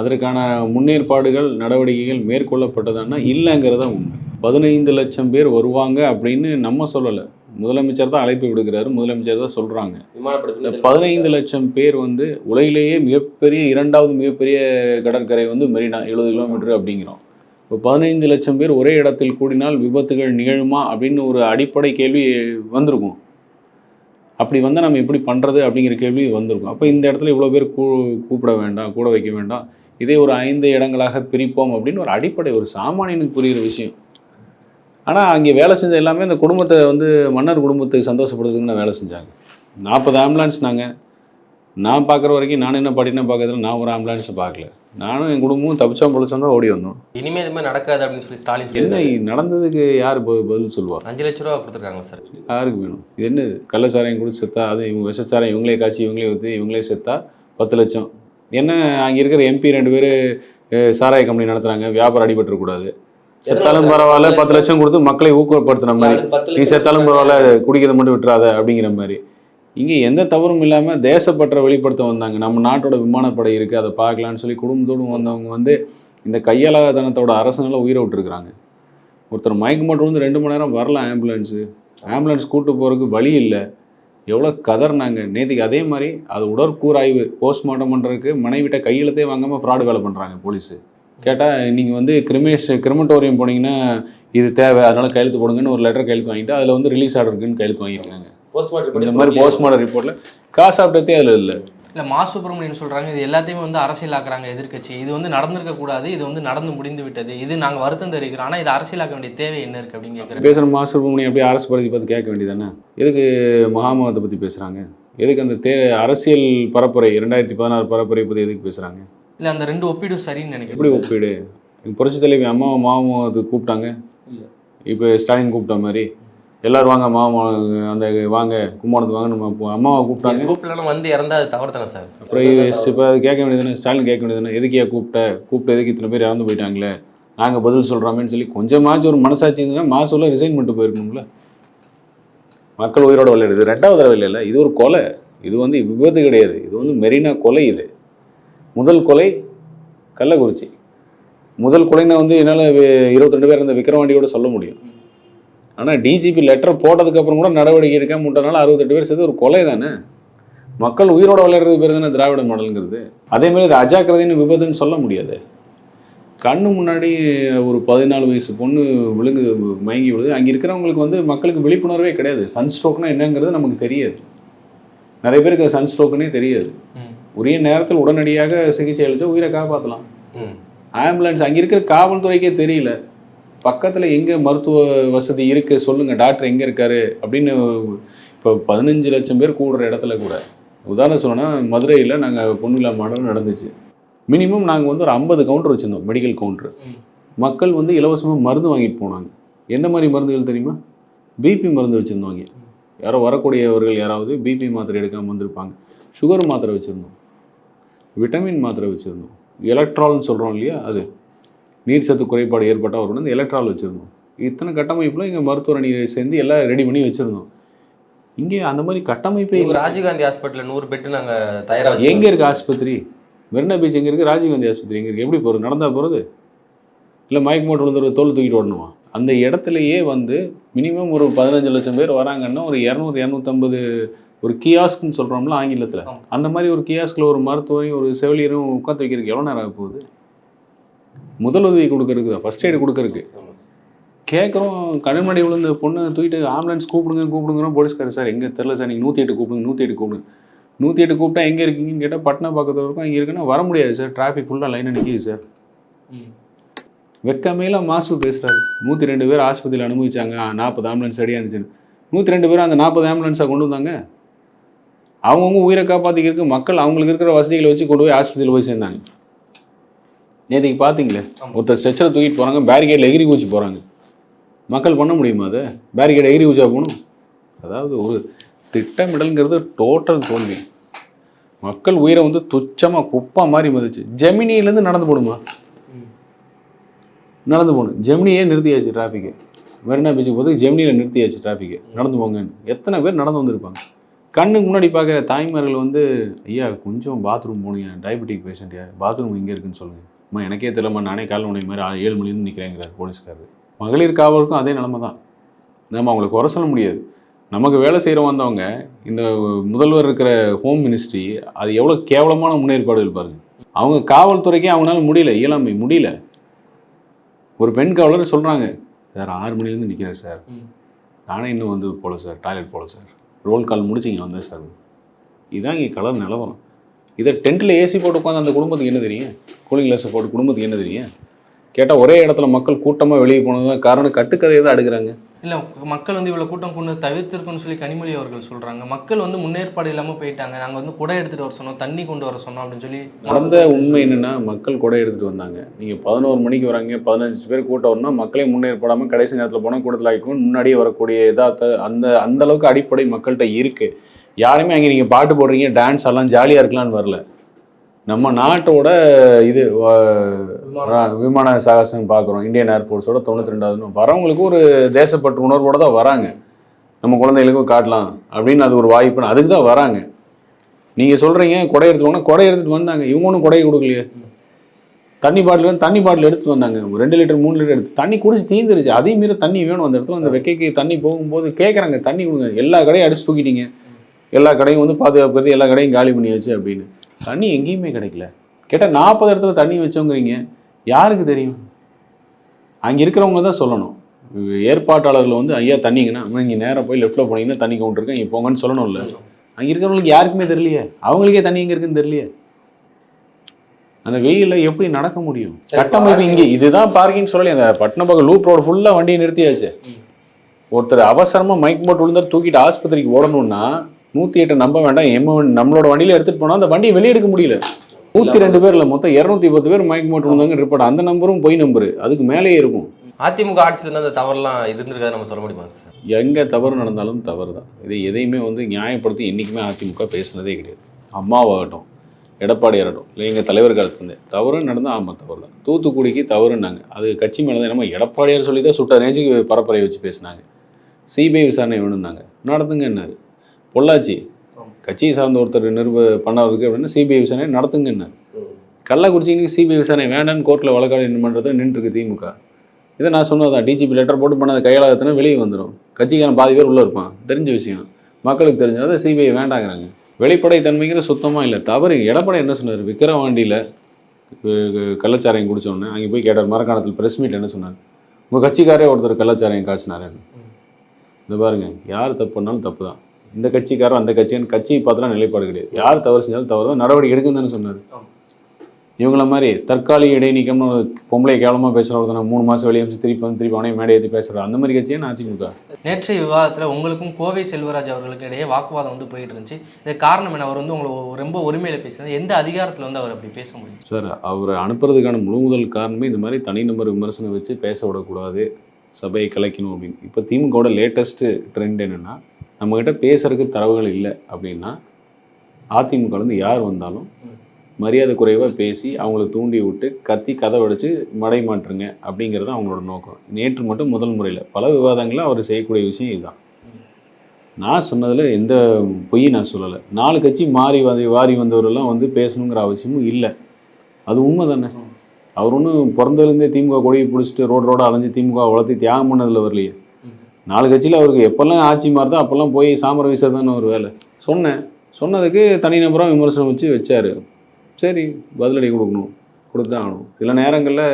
அதற்கான முன்னேற்பாடுகள் நடவடிக்கைகள் மேற்கொள்ளப்பட்டதான்னா இல்லைங்கிறது உண்மை. பதினைந்து லட்சம் பேர் வருவாங்க அப்படின்னு நம்ம சொல்லலை. முதலமைச்சர் தான் அழைப்பு விடுக்கிறாரு முதலமைச்சர் தான் சொல்கிறாங்க பதினைந்து லட்சம் பேர் வந்து உலகிலேயே மிகப்பெரிய இரண்டாவது மிகப்பெரிய கடற்கரை வந்து மெரினா எழுபது கிலோமீட்டர் அப்படிங்கிறோம். இப்போ பதினைந்து லட்சம் பேர் ஒரே இடத்தில் கூடினால் விபத்துகள் நிகழுமா அப்படின்னு ஒரு அடிப்படை கேள்வி வந்திருக்கும். அப்படி வந்தால் நம்ம எப்படி பண்ணுறது அப்படிங்கிற கேள்வி வந்திருக்கும். அப்போ இந்த இடத்துல இவ்வளோ பேர் கூ கூப்பிட வேண்டாம் கூட வைக்க வேண்டாம். இதே ஒரு ஐந்து இடங்களாக பிரிப்போம் அப்படின்னு ஒரு அடிப்படை ஒரு சாமானியனுக்கு புரிகிற விஷயம். ஆனால் அங்கே வேலை செஞ்ச எல்லாமே அந்த குடும்பத்தை வந்து மன்னர் குடும்பத்துக்கு சந்தோஷப்படுறதுக்குன்னு வேலை செஞ்சாங்க. நாற்பது ஆம்புலன்ஸ் நாங்கள் நான் பார்க்குற வரைக்கும் நான் என்ன பாட்டினா பார்க்கறதுல நான் ஒரு ஆம்புலன்ஸை பார்க்கல. நானும் என் குடும்பமும் தப்பிச்சோம் பொழிச்சோம் தான் ஓடி வந்தோம். இனிமே இது மாதிரி நடக்காது அப்படின்னு சொல்லி ஸ்டாலின் என்ன நடந்ததுக்கு யார் பதில் சொல்லுவா? அஞ்சு லட்ச ரூபா கொடுத்துருக்காங்க சார். யாருக்கு வேணும்? இது என்ன கள்ளச்சாராயம் கொடுத்து செத்தா அது இவங்க விஷச்சாராயம் இவங்களே காய்ச்சி இவங்களே ஊற்றி இவங்களே செத்தா பத்து லட்சம். என்ன அங்கே இருக்கிற எம்பி ரெண்டு பேர் சாராய கம்பெனி நடத்துகிறாங்க வியாபாரம் அடிபட்டுறக்கூடாது செத்தாலும் பரவாயில்ல பத்து லட்சம்? கொடுத்து மக்களை ஊக்கப்படுத்துன மாதிரி. நீ செத்தாலும் பரவாயில்ல குடிக்கிறத மட்டும் விட்டுறாத அப்படிங்கிற மாதிரி. இங்கே எந்த தவறும் இல்லாமல் தேசப்பற்றை வெளிப்படுத்த வந்தாங்க. நம்ம நாட்டோட விமானப்படை இருக்குது அதை பார்க்கலான்னு சொல்லி குடும்பத்தோடு வந்தவங்க வந்து இந்த கையாளாதனத்தோட அரசனால உயிரை விட்டுருக்குறாங்க. ஒருத்தர் மயக்க மட்டும் வந்து ரெண்டு மணி நேரம் வரல ஆம்புலன்ஸு. ஆம்புலன்ஸ் கூட்டு போகிறதுக்கு வழி இல்லை. எவ்வளோ கதர்னாங்க நேற்றுக்கு அதே மாதிரி அது உடற்கூறாய்வு போஸ்ட்மார்ட்டம் பண்ணுறதுக்கு மனைவிட்ட கையெழுத்தே வாங்காமல் ஃப்ராடு வேலை பண்ணுறாங்க போலீஸு கேட்டால் நீங்கள் வந்து கிரிமேஷ் கிரிமட்டோரியம் போனீங்கன்னா இது தேவை. அதனால் கையெழுத்து போடுங்கன்னு ஒரு லெட்டர் கையெழுத்து வாங்கிட்டு அதில் வந்து ரிலீஸ் ஆர்டர் இருக்குன்னு கையெழுத்து வாங்கியிருக்காங்க. இந்த மாதிரி போஸ்ட்மார்ட்டம் ரிப்போர்ட்டில் காசு சாப்பிட்டதே அதில் இல்லை. இல்லை மா சுப்பிரமணியன் சொல்கிறாங்க இது எல்லாத்தையுமே வந்து அரசியலாக்குறாங்க எதிர்க்கட்சி. இது வந்து நடந்திருக்க கூடாது இது வந்து நடந்து முடிந்து விட்டது. இது நாங்கள் வருத்தம் தெரிவிக்கிறோம். ஆனால் இது அரசியலாக்க வேண்டிய தேவை என்ன இருக்குது அப்படின்னு கேட்குறேன் பேசுகிற மா சுப்பிரமணியம் அப்படியே அரசு பற்றி பார்த்து கேட்க வேண்டியதானே எதுக்கு மகாமகத்தை பற்றி பேசுகிறாங்க எதுக்கு அந்த தே அரசியல் பரப்புரை ரெண்டாயிரத்தி பதினாறு பரப்புரை பற்றி எதுக்கு பேசுகிறாங்க இல்லை அந்த ரெண்டு ஒப்பீடு சரின்னு நினைக்கிறேன். எப்படி ஒப்பீடு? புரட்சி தலைவி அம்மா மாமகத்துக்கு கூப்பிட்டாங்க? இல்ல. இப்போ ஸ்டாலின் கூப்பிட்ட மாதிரி? எல்லாரும் வாங்க மாமா அந்த வாங்க கும்மாணத்துக்கு வாங்க நம்ம அம்மாவை கூப்பிட்டாங்க. குரூப்லாம் வந்து இறந்தா அது தவறு தானே சார்? அப்புறம் இப்போ அது கேட்க வேண்டியதுதானே? ஸ்டாலின் கேட்க வேண்டியதுதானே? எதுக்கியா கூப்பிட்ட? கூப்பிட்டு எதுக்கு இத்தனை பேர் இறந்து போயிட்டாங்களே? நாங்கள் பதில் சொல்கிறோமேன்னு சொல்லி கொஞ்சமாச்சும் ஒரு மனசாட்சி இருந்ததுன்னா மாசூல ரிசைன் பண்ணிட்டு போயிருக்கணும்ல. மக்கள் உயிரோட விளையாடுது ரெண்டாவது தடவை இல்லைல்ல? இது ஒரு கொலை. இது வந்து விபத்து கிடையாது. இது வந்து மெரினா கொலை இது. முதல் கொலை கள்ளக்குறிச்சி. முதல் கொலைனா வந்து என்னால் இருபத்தி ரெண்டு பேர் இருந்த விக்ரவாண்டியோட சொல்ல முடியும். ஆனால் டிஜிபி லெட்டர் போட்டதுக்கப்புறம் கூட நடவடிக்கை எடுக்காம முட்டனால அறுபத்தெட்டு பேர் சேர்த்து ஒரு கொலை தானே? மக்கள் உயிரோட விளையாடுறது பேர் தானே திராவிட மாடலுங்கிறது. அதே மாதிரி இது அஜாக்கிரதைன்னு விபத்துன்னு சொல்ல முடியாது. கண்ணு முன்னாடி ஒரு பதினாலு வயசு பொண்ணு விழுங்கு மயங்கி விழுது. அங்கே இருக்கிறவங்களுக்கு வந்து மக்களுக்கு விழிப்புணர்வே கிடையாது. சன்ஸ்ட்ரோக்னா என்னங்கிறது நமக்கு தெரியாது. நிறைய பேருக்கு சன்ஸ்ட்ரோக்குனே தெரியாது. ம். உரிய நேரத்தில் உடனடியாக சிகிச்சை அளிச்சா உயிரை காப்பாற்றலாம் ஆம்புலன்ஸ் அங்கே இருக்கிற காவல்துறைக்கே தெரியல. பக்கத்தில் எங்கே மருத்துவ வசதி இருக்குது சொல்லுங்கள் டாக்டர் எங்கே இருக்காரு? அப்படின்னு இப்போ பதினஞ்சு லட்சம் பேர் கூடுற இடத்துல கூட. உதாரணம் சொல்லணும்னா மதுரையில் நாங்கள் பொன்னிலா மாடல் நடந்துச்சு. மினிமம் நாங்கள் வந்து ஒரு ஐம்பது கவுண்டர் வச்சுருந்தோம் மெடிக்கல் கவுண்டர். மக்கள் வந்து இலவசமாக மருந்து வாங்கிட்டு போனாங்க. எந்த மாதிரி மருந்துகள் தெரியுமா? பிபி மருந்து வச்சுருந்தோங்க யாரோ வரக்கூடியவர்கள் யாராவது பிபி மாத்திரை எடுக்காமல் வந்திருப்பாங்க. சுகர் மாத்திரை வச்சுருந்தோம். விட்டமின் மாத்திரை வச்சுருந்தோம். எலக்ட்ரால்னு சொல்கிறோம் இல்லையா அது. நீர் சத்து குறைபாடு ஏற்பட்டால் ஒரு வந்து எலக்ட்ரால் வச்சுருந்தோம். இத்தனை கட்டமைப்பில் எங்கள் மருத்துவ அணியை சேர்ந்து எல்லாம் ரெடி பண்ணி வச்சுருந்தோம். இங்கே அந்த மாதிரி கட்டமைப்பே இல்லை. ராஜீவ்காந்தி ஹாஸ்பிட்டல்ல நூறு பெட்டு நாங்க தயாரா வச்சு எங்கே இருக்குது ஆஸ்பத்திரி? மெரினா பீச் எங்கே இருக்குது ராஜீவ்காந்தி ஆஸ்பத்திரி எங்கே இருக்குது எப்படி போகிறது நடந்தா போகிறது இல்லை மயக்க போட்டு விழுந்துரு தோல் தூக்கிட்டு ஓடணுமா? அந்த இடத்துலையே வந்து மினிமம் ஒரு பதினஞ்சு லட்சம் பேர் வராங்கன்னா ஒரு இரநூறு இரநூத்தம்பது ஒரு கியாஸ்க்னு சொல்கிறோம்ல ஆங்கிலத்தில். அந்த மாதிரி ஒரு கியாஸ்கில் ஒரு மருத்துவரையும் ஒரு செவிலியரும் உட்காந்து வைக்கிறதுக்கு எவ்வளோ நேரம் ஆக போகுது? முதலுதவி கொடுக்கறதுக்கு ஃபஸ்ட் எய்டு கொடுக்கறதுக்கு. கேட்குறோம் கண்ணுமடி விழுந்த பொண்ணை தூக்கிட்டு ஆம்புலன்ஸ் கூப்பிடுங்க கூப்பிடுங்கிறோம் போலீஸ்காரர் சார் எங்கே தெரில சார் நீங்கள் நூற்றி எட்டு கூப்பிடுங்க நூற்றி எட்டு கூப்பிடுங்க. நூற்றி எட்டு கூப்பிட்டா எங்கே இருக்கீங்கன்னு கேட்டால் பட்னா பக்கத்தில் இருக்கும் அங்கே இருக்குன்னா வர முடியாது சார். டிராஃபிக் ஃபுல்லாக லைனாக நிற்கிது சார். ம். வெக்கமேல மாசு பேசுகிறாரு நூற்றி ரெண்டு பேர் ஆஸ்பத்திரியில் அனுபவிச்சாங்க நாற்பது ஆம்புலன்ஸ் ரெடியாக இருந்துச்சுன்னு. நூற்றி ரெண்டு பேரும் அந்த நாற்பது ஆம்புலன்ஸாக கொண்டு வந்தாங்க. அவங்கவுங்க உயிரை காப்பாற்றிக்கிறதுக்கு மக்கள் அவங்களுக்கு இருக்கிற வசதிகளை வச்சு கொண்டு போய் ஆஸ்பத்திரியில் போய் சேர்ந்தாங்க. நேற்றுக்கு பார்த்தீங்களே ஒருத்தர் ஸ்ட்ரெச்சரை தூக்கிட்டு போகிறாங்க பேரிகேடில் எகிரி குச்சி போகிறாங்க மக்கள் பண்ண முடியுமா அதை? பேரிகேட் எகிரி குச்சா போகணும். அதாவது ஒரு திட்டமிடல்ங்கிறது டோட்டல் தோல்வி. மக்கள் உயிரை வந்து துச்சமாக குப்பா மாதிரி மதிச்சு ஜெமினியிலேருந்து நடந்து போடுமா நடந்து போகணும். ஜெமினியே நிறுத்தியாச்சு டிராஃபிக்கு மெரினா பீச்சுக்கு போது ஜெமினியில் நிறுத்தியாச்சு டிராஃபிக்கு நடந்து போங்கன்னு. எத்தனை பேர் நடந்து வந்திருப்பாங்க? கண்ணுக்கு முன்னாடி பார்க்குற தாய்மார்கள் வந்து ஐயா கொஞ்சம் பாத்ரூம் போனீங்க டயபெட்டிக் பேஷண்ட்யா பாத்ரூம் எங்கே இருக்குன்னு சொல்லுங்கள் அம்மா எனக்கே தெரியலம்மா நானே கால் உடைய மாதிரி ஏழு மணிலேருந்து நிற்கிறேங்கிறார் போலீஸ்காரர். மகளிர் காவலுக்கும் அதே நிலமை தான். நம்ம அவங்களை குறை சொல்ல முடியாது. நமக்கு வேலை செய்கிற வந்தவங்க இந்த முதல்வர் இருக்கிற ஹோம் மினிஸ்ட்ரி அது எவ்வளோ கேவலமான முன்னேற்பாடுகள் பாருங்க. அவங்க காவல்துறைக்கே அவங்களால முடியல இயலாமை முடியல. ஒரு பெண் காவலர் சொல்கிறாங்க சார் ஆறு மணிலேருந்து நிற்கிறேன் சார். நானே இன்னும் வந்து போல சார் டாய்லெட் போல சார். ரோல் கால் முடிச்சு இங்கே வந்தேன் சார். இதான் இங்கே கலர் நிலவரம். இதை டென்ட்டில் ஏசி போட்டு உட்காந்து அந்த குடும்பத்துக்கு என்ன தெரியும்? கூலிங் கிளாஸை போட்டு குடும்பத்துக்கு என்ன தெரியும்? கேட்டால் ஒரே இடத்துல மக்கள் கூட்டமாக வெளியே போனது தான் காரணம். கட்டுக்கதையை தான் அடுக்குறாங்க இல்லை மக்கள் வந்து இவ்வளோ கூட்டம் கொண்டு தவிர்த்திருக்குன்னு சொல்லி கனிமொழி அவர்கள் சொல்கிறாங்க மக்கள் வந்து முன்னேற்பாடு இல்லாமல் போயிட்டாங்க. நாங்கள் வந்து குடை எடுத்துகிட்டு வர சொன்னோம் தண்ணி கொண்டு வர சொன்னோம் அப்படின்னு சொல்லி நடந்த உண்மை என்னன்னா மக்கள் கூட எடுத்துகிட்டு வந்தாங்க. நீங்கள் பதினோரு மணிக்கு வராங்க பதினஞ்சு பேர் கூட்டம் வரணும்னா மக்களே முன்னேற்படாமல் கடைசி நேரத்தில் போனால் கூட்டத்தில் ஆகிக்கும் முன்னாடியே வரக்கூடிய இதாத்த அந்த அந்த அளவுக்கு அடிப்படை மக்கள்கிட்ட இருக்குது யாருமே அங்கே நீங்கள் பாட்டு போடுறீங்க டான்ஸ் எல்லாம் ஜாலியாக இருக்கலாம்னு வரல. நம்ம நாட்டோட இது விமான சாகசம். பார்க்குறோம் இந்தியன் ஏர்ஃபோர்ஸோட தொண்ணூற்றி ரெண்டாவது வரவங்களுக்கு ஒரு தேசப்பற்று உணர்வோட தான் வராங்க. நம்ம குழந்தைகளுக்கும் காட்டலாம் அப்படின்னு அது ஒரு வாய்ப்புன்னு அதுக்கு தான் வராங்க. நீங்கள் சொல்கிறீங்க கொடை எடுத்துட்டு போனா கொடை எடுத்துகிட்டு வந்தாங்க. இவங்க ஒன்றும் கொடையை கொடுக்கலையே. தண்ணி பாட்டில் வந்து தண்ணி பாட்டில் எடுத்து வந்தாங்க. ஒரு ரெண்டு லிட்டர் மூணு லிட்டர் எடுத்து தண்ணி குடிச்சு தீந்துருச்சு. அதே மீறி தண்ணி வேணும் அந்த இடத்துல. அந்த வெக்கைக்கு தண்ணி போகும்போது கேட்குறாங்க தண்ணி கொடுங்க. எல்லா கடையும் அடிச்சு தூக்கிட்டீங்க. எல்லா கடையும் வந்து பாதுகாப்புறது எல்லா கடையும் காலி பண்ணியாச்சு அப்படின்னு. தண்ணி எங்கேயுமே கிடைக்கல. கேட்டால் நாற்பது இடத்துல தண்ணி வச்சோங்கிறீங்க. யாருக்கு தெரியும்? அங்கே இருக்கிறவங்க தான் சொல்லணும். ஏற்பாட்டாளர்கள் வந்து ஐயா தண்ணிங்கன்னா இங்கே நேராக போய் லெஃப்ட்டில் போனீங்கன்னா தண்ணி கவுண்டர் இருக்கு இங்கே போங்கன்னு சொல்லணும்ல. அங்கே இருக்கிறவங்களுக்கு யாருக்குமே தெரியலையே. அவங்களுக்கே தண்ணி எங்கே இருக்குன்னு தெரியலையே. அந்த வெயில்ல எப்படி நடக்க முடியும்? கட்டமைப்பு இங்கே. இதுதான் பார்க்கிங் சொல்லலையே அந்த பட்டினப்பாக்கம் லூப் ரோடு ஃபுல்லாக வண்டியை நிறுத்தியாச்சு. ஒருத்தர் அவசரமாக மைக் போட்டு விழுந்தார் தூக்கிட்டு ஆஸ்பத்திரிக்கு ஓடணும்னா நூற்றி எட்டு நம்ப வேண்டாம். எம்ம நம்மளோட வண்டியில் எடுத்துகிட்டு போனால் அந்த வண்டியை வெளியே எடுக்க முடியல. நூற்றி ரெண்டு பேர் இல்லை மொத்தம் இரநூத்தி பத்து பேர் மைக் போட்டு விழுந்தாங்க ரிப்போர்ட் அந்த நம்பரும் பொய் நம்பரு அதுக்கு மேலேயே இருக்கும். அதிமுக ஆட்சியில் இருந்து அந்த தவறுலாம் இருந்திருக்காது நம்ம சொல்ல முடியுமா சார்? எங்கே தவறு நடந்தாலும் தவறு தான் இது எதையுமே வந்து நியாயப்படுத்தி என்றைக்குமே அதிமுக பேசுனதே கிடையாது. அம்மாவாகட்டும் எடப்பாடியாகட்டும் இல்லை எங்கள் தலைவர் காலத்துலேருந்து. தவறு நடந்தால் ஆமாம் தவறு தான் தூத்துக்குடிக்கு தவறுனாங்க அது கட்சி மேலே தான் என்னமோ எடப்பாடியார் சொல்லி தான் சுட்ட ரேஞ்சுக்கு பரப்புரை வச்சு பேசினாங்க. சிபிஐ விசாரணை வேணும்னாங்க. நடத்துங்கன்னாரு. பொள்ளாச்சி. கட்சியை சார்ந்த ஒருத்தர் நிறுவ பண்ணவருக்கு அப்படின்னா சிபிஐ விசாரணை நடத்துங்கன்னாரு கள்ளக்குறிச்சிக்கு சிபிஐ விசாரணை வேண்டான்னு கோர்ட்டில் வழக்காடு பண்ணுறது நின்றுருக்கு திமுக. இதை நான் சொன்னதான் டிஜிபி லெட்டர் போட்டு பண்ணது கையாளத்தினா வெளியே வந்துடும் கட்சிக்காரன் பாதி பேர் உள்ளே இருப்பான். தெரிஞ்ச விஷயம். மக்களுக்கு தெரிஞ்சதை சிபிஐ வேண்டாங்கிறாங்க. வெளிப்படை தன்மைங்கிற சுத்தமாக இல்லை. தவறு. எடப்பாடி என்ன சொன்னார்? விக்கிரவாண்டியில் கள்ளச்சாராயம் குடிச்சோடனே அங்கே போய் கேட்டார். மரக்காணத்தில் ப்ரெஸ் மீட் என்ன சொன்னார்? உங்கள் கட்சிக்காரே ஒருத்தர் கள்ளச்சாராயம் காய்ச்சினாருன்னு. இந்த பாருங்க. யார் தப்பு பண்ணாலும் தப்பு தான் இந்த கட்சிக்காரர் அந்த கட்சின்னு கட்சியை பார்த்துலாம் நிலைப்பாடு கிடையாது யார் தவறு செஞ்சாலும் தவறு தான் நடவடிக்கை எடுக்குன்னு தானே சொன்னார். இவங்கள மாதிரி தற்காலிக இடைநீக்கம்னு ஒரு பொம்பளை கேவலமாக பேசுகிற ஒருத்தனை மூணு மாதம் வெளியே அமிச்சு திருப்பி வந்து திருப்பி அவனே மேடை ஏற்றி பேசுகிறான் அந்த மாதிரி கட்சியே நான் அதிமுக. நேற்றைய விவாதத்தில் உங்களுக்கும் கோவை செல்வராஜ் அவர்களுக்கு இடையே வாக்குவாதம் வந்து போயிட்டு இருந்துச்சு. இது காரணம் என்ன? அவர் வந்து உங்களை ரொம்ப உரிமையில பேசுறது எந்த அதிகாரத்தில் வந்து அவர் அப்படி பேச முடியும்? சார் அவரை அனுப்புறதுக்கான முழு முதல் காரணமே இந்த மாதிரி தனிநபர் விமர்சனம் வச்சு பேச விடக்கூடாது சபையை கலைக்கணும் அப்படின்னு. இப்போ திமுகவோட லேட்டஸ்ட்டு ட்ரெண்ட் என்னென்னா நம்மக்கிட்ட பேசுறதுக்கு தரவுகள் இல்லை அப்படின்னா அதிமுகலேருந்து யார் வந்தாலும் மரியாதை குறைவாக பேசி அவங்கள தூண்டி விட்டு கத்தி கதை வடித்து மடை மாற்றுங்க அப்படிங்கிறது அவங்களோட நோக்கம். நேற்று மட்டும் முதல் முறையில். பல விவாதங்களில் அவர் செய்யக்கூடிய விஷயம் இதுதான். நான் சொன்னதில் எந்த பொய் நான் சொல்லலை. நாலு கட்சி மாறி வந்து வாரி வந்தவரெல்லாம் வந்து பேசணுங்கிற அவசியமும் இல்லை. அது உண்மை தானே? அவர் ஒன்றும் பிறந்ததுலேருந்தே திமுக கொடியை பிடிச்சிட்டு ரோடு ரோடாக அலைஞ்சு திமுக வளர்த்து தியாகம் பண்ணதில் வரலையே. நாலு கட்சியில் அவருக்கு எப்போல்லாம் ஆட்சி மாறுதோ அப்போல்லாம் போய் சாமர வீசுறது தானே ஒரு வேலை. சொன்னேன். சொன்னதுக்கு தனிநபராக விமர்சனம் வச்சு வச்சாரு. சரி பதிலடி கொடுக்கணும். கொடுத்தான் ஆகணும். சில நேரங்களில்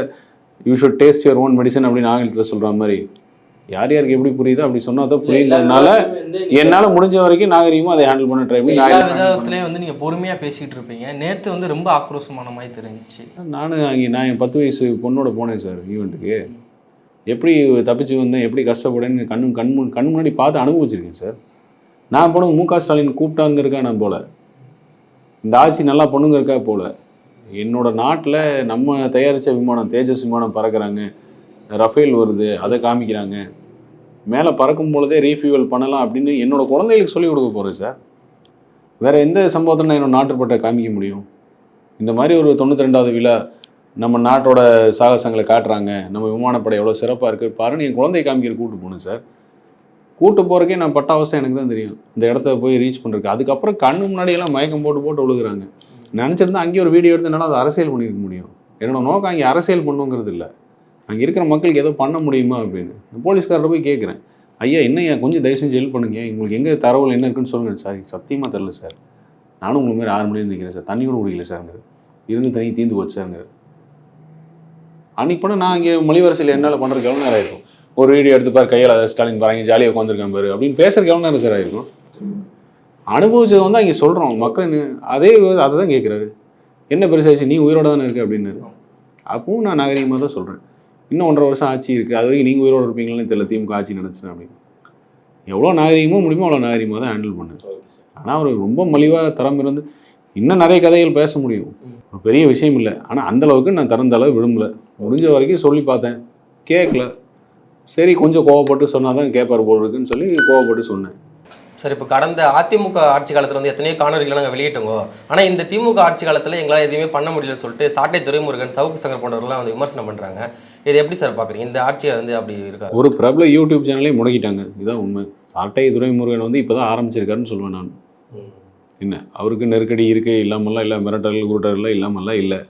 you should taste your own medicine அப்படின்னு ஆங்கிலத்தில் சொல்கிற மாதிரி. யார் யாருக்கு எப்படி புரியுதோ அப்படி சொன்னால் தான் புரியுங்கிறதுனால என்னால் முடிஞ்ச வரைக்கும் நாகரிகமாக அதை ஹேண்டில் பண்ண ட்ரை பண்ணி நான் விதத்துலேயும் வந்து நீங்க பொறுமையா பேசிட்டு இருப்பீங்க. நேத்து வந்து ரொம்ப ஆக்ரோஷமான மாதிரி தெரிஞ்சுச்சு. நானும் அங்கே நான் என் பத்து வயசு பொண்ணோட போனேன் சார் ஈவெண்ட்டுக்கு எப்படி தப்பிச்சு வந்தேன் எப்படி கஷ்டப்படேன்னு கண் கண் முன் கண் முன்னாடி பார்த்து அனுபவிச்சிருக்கேன் சார். நான் போனது மு க ஸ்டாலின் கூப்பிட்டாங்கிறக்கா நான் போல. இந்த ஆட்சி நல்லா பொண்ணுங்க இருக்கா போல. என்னோட நாட்டில் நம்ம தயாரித்த விமானம் தேஜஸ் விமானம் பறக்கிறாங்க. ரஃபேல் வருது அதை காமிக்கிறாங்க. மேலே பறக்கும் பொழுதே ரீஃபியூவல் பண்ணலாம் அப்படின்னு என்னோட குழந்தைகளுக்கு சொல்லிக் கொடுக்க போகிறேன் சார். வேறு எந்த சம்பவத்தை நான் என்னோட நாட்டுப்பட்ட காமிக்க முடியும். இந்த மாதிரி ஒரு தொண்ணூற்றி ரெண்டாவது விழா நம்ம நாட்டோட சாகசங்களை காட்டுறாங்க. நம்ம விமானப்படை எவ்வளோ சிறப்பாக இருக்குது பாருன்னு என் குழந்தைய காமிக்கிற கூட்டு போகணும் சார். கூட்டு போகிறக்கே நான் பட்ட அவஸ்தை எனக்கு தான் தெரியும். இந்த இடத்த போய் ரீச் பண்ணுறதுக்கு அதுக்கப்புறம் கண்ணு முன்னாடியெல்லாம் மயக்கம் போட்டு போட்டு விழுகுறாங்க நினச்சிருந்தா அங்கேயே ஒரு வீடியோ எடுத்து என்னால் அதை அரசியல் பண்ணியிருக்க முடியும். என்னோட நோக்கம் அங்கே அரசியல் பண்ணுங்கிறது இல்லை. அங்கே இருக்கிற மக்களுக்கு ஏதோ பண்ண முடியுமா அப்படின்னு. போலீஸ்காரரை போய் கேட்குறேன். ஐயா என்னய்யா கொஞ்சம் தயவு செஞ்சு ஹெல்ப் பண்ணுங்க. உங்களுக்கு எங்கே தரவுகள் என்ன இருக்குன்னு சொல்லுங்கள் சார் சத்தியமாக தெரில சார். நானும் உங்களை மாதிரி ஆறு மணி இருந்திருக்கிறேன் சார். தண்ணி கூட குடிக்கல சார்ங்கிறது இருந்து தண்ணி தீந்து போச்சு சார்ங்கிறது அன்னைக்கு பண்ண நான் இங்கே மொழிவரசையில் என்னால் பண்ணுறதுக்கு எவ்வளோ நேரம் ஆயிருக்கும்? ஒரு வீடியோ எடுத்து பாரு கையில் ஸ்டாலின் பாருங்க ஜாலியாக உட்காந்துருக்கான் பாரு அப்படின்னு பேசுறதுக்கு எவ்வளோ நேரம் சார் ஆயிருக்கும்? அனுபவிச்சது வந்து அங்கே சொல்கிறோம் மக்கள் அதே அதை தான் கேட்குறாரு என்ன பெருசாச்சு நீ உயிரோட தானே இருக்கு அப்படின்னாரு. அப்பவும் நான் நாகரிகமாக தான் சொல்கிறேன் இன்னும் ஒன்றரை வருஷம் ஆட்சி இருக்குது அது வரைக்கும் நீங்கள் உயிரோட இருப்பீங்களான்னு தெரியல திமுக ஆட்சி நினச்சேன் அப்படின்னு. எவ்வளோ நாகரிகமோ முடியுமோ அவ்வளோ நாகரிகமாக தான் ஹேண்டில் பண்ணேன். ஆனால் அவர் ரொம்ப மலிவாக தரம் இருந்து இன்னும் நிறைய கதைகள் பேச முடியும். பெரிய விஷயம் இல்லை. ஆனால் அந்த அளவுக்கு நான் திறந்த அளவு விரும்பல. முடிஞ்ச வரைக்கும் சொல்லி பார்த்தேன். கேட்கல சரி கொஞ்சம் கோவப்பட்டு சொன்னால் தான் கேட்பார் போல் இருக்குன்னு சொல்லி கோவப்பட்டு சொன்னேன். சார் இப்போ கடந்த அதிமுக ஆட்சி காலத்தில் வந்து எத்தனையோ காணொலிகளை நாங்கள் வெளியிட்டோங்க. ஆனால் இந்த திமுக ஆட்சி காலத்தில் எங்களால் எதுவுமே பண்ண முடியலன்னு சொல்லிட்டு சாட்டை துரைமுருகன் சவுக்கு சங்கர் போன்றவர்கள்லாம் வந்து விமர்சனம் பண்ணுறாங்க இது எப்படி சார் பார்க்குறீங்க இந்த ஆட்சியை வந்து அப்படி இருக்கா? ஒரு பிரபல யூடியூப் சேனலே முடக்கிட்டாங்க. இதுதான் உண்மை. சாட்டை துரைமுருகன் வந்து இப்போ தான் ஆரம்பிச்சிருக்காருன்னு சொல்லுவேன் நான். என்ன? அவருக்கு நெருக்கடி இருக்கே இல்லாமல்லாம் இல்லை மிரட்டல் குருட்டல்லாம் இல்லாமல்லாம் இல்லை.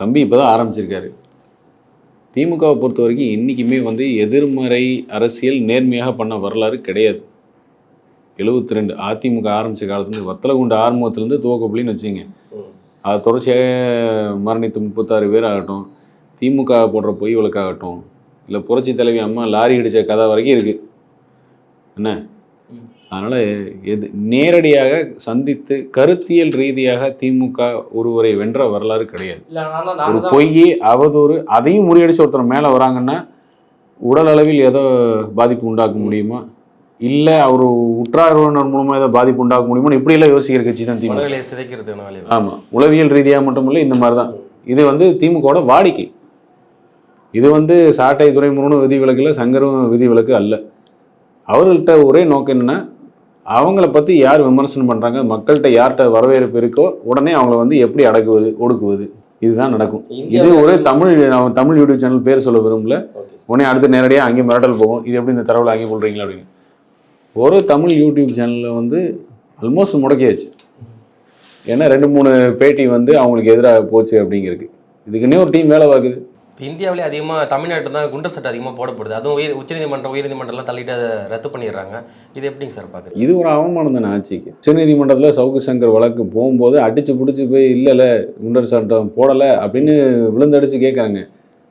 தம்பி இப்போ தான் ஆரம்பிச்சிருக்காரு. திமுகவை பொறுத்த வரைக்கும் என்றைக்குமே வந்து எதிர்மறை அரசியல் நேர்மையாக பண்ண வரலாறு கிடையாது. எழுபத்தி ரெண்டு அதிமுக ஆரம்பித்த காலத்துலேருந்து வத்தலகுண்டு ஆரம்பத்துலேருந்து துவக்கப்புலின்னு வச்சுங்க அது தொடர்ச்சியாக மரணித்த முப்பத்தாறு பேர் ஆகட்டும் திமுக போடுற பொய் வழக்காகட்டும் இல்லை புரட்சி தலைவி அம்மா லாரி அடித்த கதை வரைக்கும் இருக்குது என்ன? அதனால் எது நேரடியாக சந்தித்து கருத்தியல் ரீதியாக திமுக ஒருவரை வென்ற வரலாறு கிடையாது. ஒரு பொய் அவதூறு அதையும் முறியடிச்சு ஒருத்தர் மேலே வராங்கன்னா உடல் அளவில் ஏதோ பாதிப்பு உண்டாக்க முடியுமா? இல்லை அவர் உற்றார் உறவினர் மூலமாக ஏதோ பாதிப்பு உண்டாக்க முடியுமா? இப்படியெல்லாம் யோசிக்கிற கட்சி தான் திமுக. வேலை ஆமாம் உளவியல் ரீதியாக மட்டும் இல்லை இந்த மாதிரி தான் இது வந்து திமுகவோட வாடிக்கை. இது வந்து சாட்டை துறைமுருகனும் விதிவிலக்கில் சங்கரும் விதிவிலக்கு அல்ல. அவர்கள்ட்ட ஒரே நோக்கம் என்னன்னா அவங்கள பற்றி யார் விமர்சனம் பண்ணுறாங்க மக்கள்கிட்ட யார்கிட்ட வரவேற்பு இருக்கோ உடனே அவங்கள வந்து எப்படி அடக்குவது ஒடுக்குவது? இதுதான் நடக்கும். இது ஒரு தமிழ் நான் தமிழ் யூடியூப் சேனல் பேர் சொல்ல விரும்பல. உடனே அடுத்து நேரடியாக அங்கே மிரட்டல் போகும். இது எப்படி இந்த தரவில் அங்கே போடுறீங்களா அப்படின்னு. ஒரு தமிழ் யூடியூப் சேனலில் வந்து ஆல்மோஸ்ட் முடக்கியாச்சு. ஏன்னா ரெண்டு மூணு பேட்டி வந்து அவங்களுக்கு எதிராக போச்சு அப்படிங்கிறது இதுக்குன்னே ஒரு டீம் வேலை பார்க்குது. இப்போ இந்தியாவிலே அதிகமாக தமிழ்நாட்டில் தான் குண்டர் சட்டம் அதிகமாக போடப்படுது. அதுவும் உயர் உச்சநீதிமன்றம் உயர்நீதிமன்றம்லாம் தள்ளிட்டு அதை ரத்து பண்ணிடுறாங்க. இது எப்படிங்க சார் பார்க்குறீங்க இது ஒரு அவமானம் தானே ஆட்சிக்கு. உச்சநீதிமன்றத்தில் சவுக்கு சங்கர் வழக்கு போகும்போது அடிச்சு பிடிச்சி போய் இல்லைல்ல குண்டர் சட்டம் போடலை அப்படின்னு விழுந்தடிச்சு கேட்குறாங்க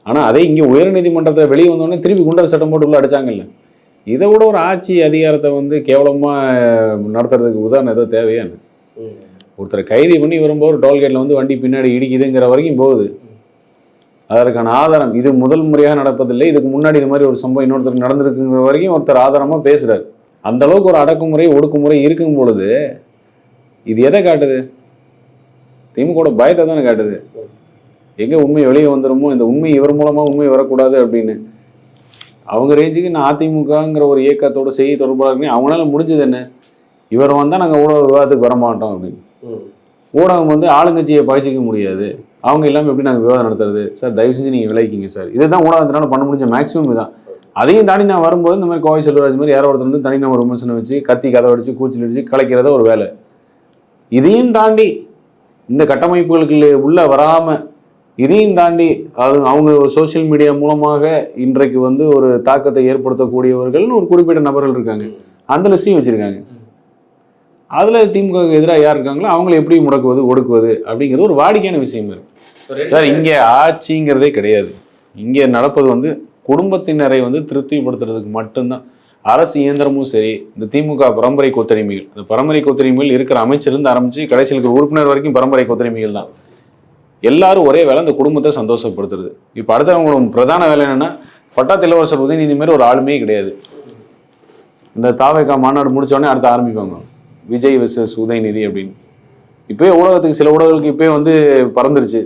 ஆனால் அதே இங்கே உயர்நீதிமன்றத்தை வெளியே வந்தோடனே திருப்பி குண்டர் சட்டம் போட்டு உள்ள அடிச்சாங்கல்ல. இதை விட ஒரு ஆட்சி அதிகாரத்தை வந்து கேவலமாக நடத்துறதுக்கு உதாரணம் ஏதோ தேவையான ஒருத்தரை கைது பண்ணி வரும்போது டோல்கேட்டில் வந்து வண்டி பின்னாடி இடிக்குதுங்கிற வரைக்கும் போகுது. அதற்கான ஆதாரம். இது முதல் முறையாக நடப்பதில்லை. இதுக்கு முன்னாடி இது மாதிரி ஒரு சம்பவம் இன்னொருத்தருக்கு நடந்திருக்குங்கிற வரைக்கும் ஒருத்தர் ஆதாரமாக பேசுகிறார் அந்த அளவுக்கு ஒரு அடக்குமுறை ஒடுக்குமுறை இருக்கும் பொழுது இது எதை காட்டுது? திமுகவோட பயத்தை தானே காட்டுது. எங்கே உண்மை வெளியே வந்துருமோ இந்த உண்மை இவர் மூலமாக உண்மை வரக்கூடாது அப்படின்னு. அவங்க ரேஞ்சுக்கு நான் அதிமுகங்கிற ஒரு இயக்கத்தோட செய்தி தொடர்பாளர்கள் அவங்களால முடிஞ்சது என்ன? இவர் வந்தால் நாங்கள் ஊடக விவாதத்துக்கு வர மாட்டோம் அப்படின்னு ஊடகம் வந்து ஆளுங்கட்சியை பகிச்சிக்க முடியாது. அவங்க இல்லாமல் எப்படி நாங்கள் விவாதம் நடத்துறது? சார் தயவு செஞ்சு நீங்கள் விளைவிக்கிங்க சார். இதுதான் ஊடகத்தினால பண்ண முடிஞ்ச மேக்ஸிமம் இதுதான். அதையும் தாண்டி நான் வரும்போது இந்த மாதிரி கோவை செல்வராஜ் மாதிரி யாரோ ஒருத்தர் வந்து தனிநபர் விமர்சனம் வச்சு கத்தி கதை அடிச்சு கூச்சல் அடிச்சு கலைக்கிறத ஒரு வேலை. இதையும் தாண்டி இந்த கட்டமைப்புகளுக்கு உள்ளே வராமல் இதையும் தாண்டி அது அவங்க ஒரு சோஷியல் மீடியா மூலமாக இன்றைக்கு வந்து ஒரு தாக்கத்தை ஏற்படுத்தக்கூடியவர்கள்னு ஒரு குறிப்பிட்ட நபர்கள் இருக்காங்க. அந்த லிஸ்டையும் வச்சுருக்காங்க. அதில் திமுக எதிராக யார் இருக்காங்களோ அவங்கள எப்படி முடக்குவது ஒடுக்குவது அப்படிங்கிறது ஒரு வாடிக்கையான விஷயம் இருக்குது சார் இங்கே ஆட்சிங்கிறதே கிடையாது. இங்கே நடப்பது வந்து குடும்பத்தினரை வந்து திருப்திப்படுத்துறதுக்கு மட்டும்தான். அரசு இயந்திரமும் சரி இந்த திமுக பரம்பரை கொத்தடிமைகள். இந்த பரம்பரை கொத்தடிமைகள் இருக்கிற அமைச்சிலிருந்து ஆரம்பிச்சு கடைசியில் இருக்கிற உறுப்பினர் வரைக்கும் பரம்பரை கொத்தடிமைகள் தான். எல்லாரும் ஒரே வேலை அந்த குடும்பத்தை சந்தோஷப்படுத்துறது. இப்போ அடுத்தவங்களோட பிரதான வேலை என்னன்னா பட்டாத்து இளவரசர் உதயநிதி மாதிரி ஒரு ஆளுமே கிடையாது. இந்த தாவேக்கா மாநாடு முடிச்ச உடனே அடுத்து ஆரம்பிப்பாங்க. விஜய் விசஸ் உதயநிதி அப்படின்னு. இப்போயே ஊடகத்துக்கு சில ஊடகங்களுக்கு இப்போயே வந்து பறந்துருச்சு.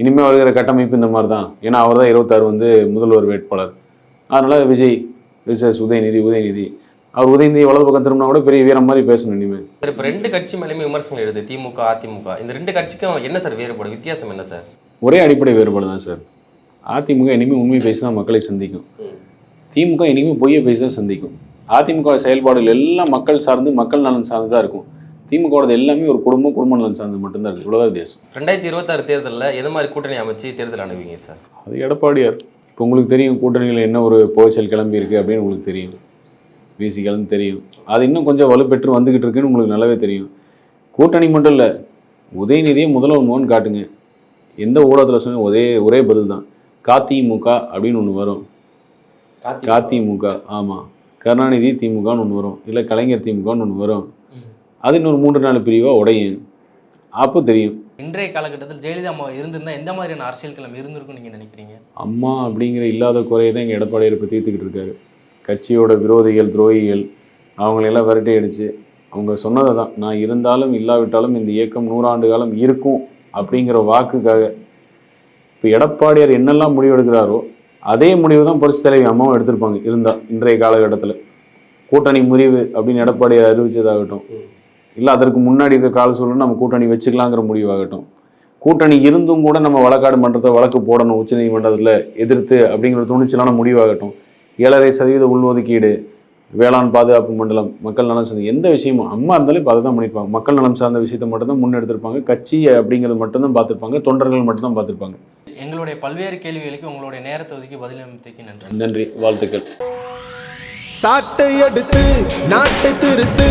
இனிமேல் வருகிற கட்டமைப்பு இந்த மாதிரி தான். ஏன்னா அவர் தான் இருபத்தாறு வந்து முதல்வர் வேட்பாளர். அதனால விஜய் விசஸ் உதயநிதி உதயநிதி. அவர் உதயநிதி வலது பக்கம் திரும்பினா கூட பெரிய வீரம் மாதிரி பேசணும் இனிமேல் சார் இப்போ ரெண்டு கட்சி மேலேயுமே விமர்சனம் எழுது. திமுக அதிமுக. இந்த ரெண்டு கட்சிக்கும் என்ன சார் வேறுபாடு? வித்தியாசம் என்ன சார்? ஒரே அடிப்படை வேறுபாடு தான் சார். அதிமுக இனிமேல் உண்மை பேசி தான் மக்களை சந்திக்கும். திமுக இனிமேல் பொய்யை பேசி தான் சந்திக்கும். அதிமுக செயல்பாடுகள் எல்லாம் மக்கள் சார்ந்து மக்கள் நலன் சார்ந்து தான் இருக்கும். திமுகவோடது எல்லாமே ஒரு குடும்பம் குடும்ப நலன் சார்ந்து மட்டும்தான் இருக்குது. உலக தேசம் ரெண்டாயிரத்தி இருபத்தாறு தேர்தலில் எது மாதிரி கூட்டணி அமைச்சு தேர்தல் அணுவீங்க சார்? அது எடப்பாடியார். இப்போ உங்களுக்கு தெரியும் கூட்டணியில் என்ன ஒரு புகைச்சல் கிளம்பி அப்படின்னு உங்களுக்கு தெரியும். வீசி கிளம்பி தெரியும். அது இன்னும் கொஞ்சம் வலுப்பெற்று வந்துக்கிட்டு இருக்குன்னு உங்களுக்கு நல்லாவே தெரியும். கூட்டணி மட்டும் இல்லை உதயநிதியை முதல்வர் மோகன் காட்டுங்க. எந்த ஊடகத்தில் சொன்ன ஒரே ஒரே பதில் தான். காத்திமுக அப்படின்னு ஒன்று வரும். காத்திமுக ஆமாம் கருணாநிதி திமுகன்னு ஒன்று வரும். இல்லை கலைஞர் திமுகன்னு ஒன்று வரும். அது இன்னொரு மூன்று நாலு பிரிவாக உடையும். அப்போ தெரியும். இன்றைய காலகட்டத்தில் ஜெயலலிதா அம்மா இருந்திருந்தா எந்த மாதிரியான அரசியல் களம் இருந்திருக்கும் நீங்க நினைக்கிறீங்க? அம்மா அப்படிங்கிற இல்லாத குறையை தான் எங்கள் எடப்பாடியார் இப்போ தீர்த்துக்கிட்டு இருக்காரு. கட்சியோட விரோதிகள் துரோகிகள் அவங்களையெல்லாம் விரட்டி அடிச்சு அவங்க சொன்னதை தான் நான் இருந்தாலும் இல்லாவிட்டாலும் இந்த இயக்கம் நூறாண்டு காலம் இருக்கும் அப்படிங்கிற வாக்குக்காக இப்போ எடப்பாடியார் என்னெல்லாம் முடிவு எடுக்கிறாரோ அதே முடிவு தான் புரட்சி தலைவி அம்மாவும் எடுத்திருப்பாங்க. இருந்தா இன்றைய காலகட்டத்தில். கூட்டணி முறிவு அப்படின்னு எடப்பாடியார் அறிவிச்சதாகட்டும். இல்லை அதற்கு முன்னாடி இருக்க கால சூழ்நிலை நம்ம கூட்டணி வச்சுக்கலாங்கிற முடிவாகட்டும். கூட்டணி இருந்தும் கூட நம்ம வழக்காடு மன்றத்தை வழக்கு போடணும் உச்சநீதிமன்றத்தில் எதிர்த்து அப்படிங்கிற துணிச்சலான முடிவாகட்டும். ஏழரை சதவீத உள்ஒதுக்கீடு வேளாண் பாதுகாப்பு மண்டலம் மக்கள் நலம் சார்ந்த எந்த விஷயமும் அம்மா இருந்தாலும் இப்போ அதை தான் பண்ணியிருப்பாங்க மக்கள் நலம் சார்ந்த விஷயத்தை மட்டும்தான் முன்னெடுத்திருப்பாங்க. கட்சி அப்படிங்கிறது மட்டும்தான் பார்த்துருப்பாங்க. தொண்டர்கள் மட்டும்தான் பார்த்துருப்பாங்க. எங்களுடைய பல்வேறு கேள்விகளுக்கு உங்களுடைய நேரத்தை ஒதுக்கி பதிலளித்தமைக்கு நன்றி. நன்றி வாழ்த்துக்கள். சாட்டை எடுத்து நாட்டை திருத்து.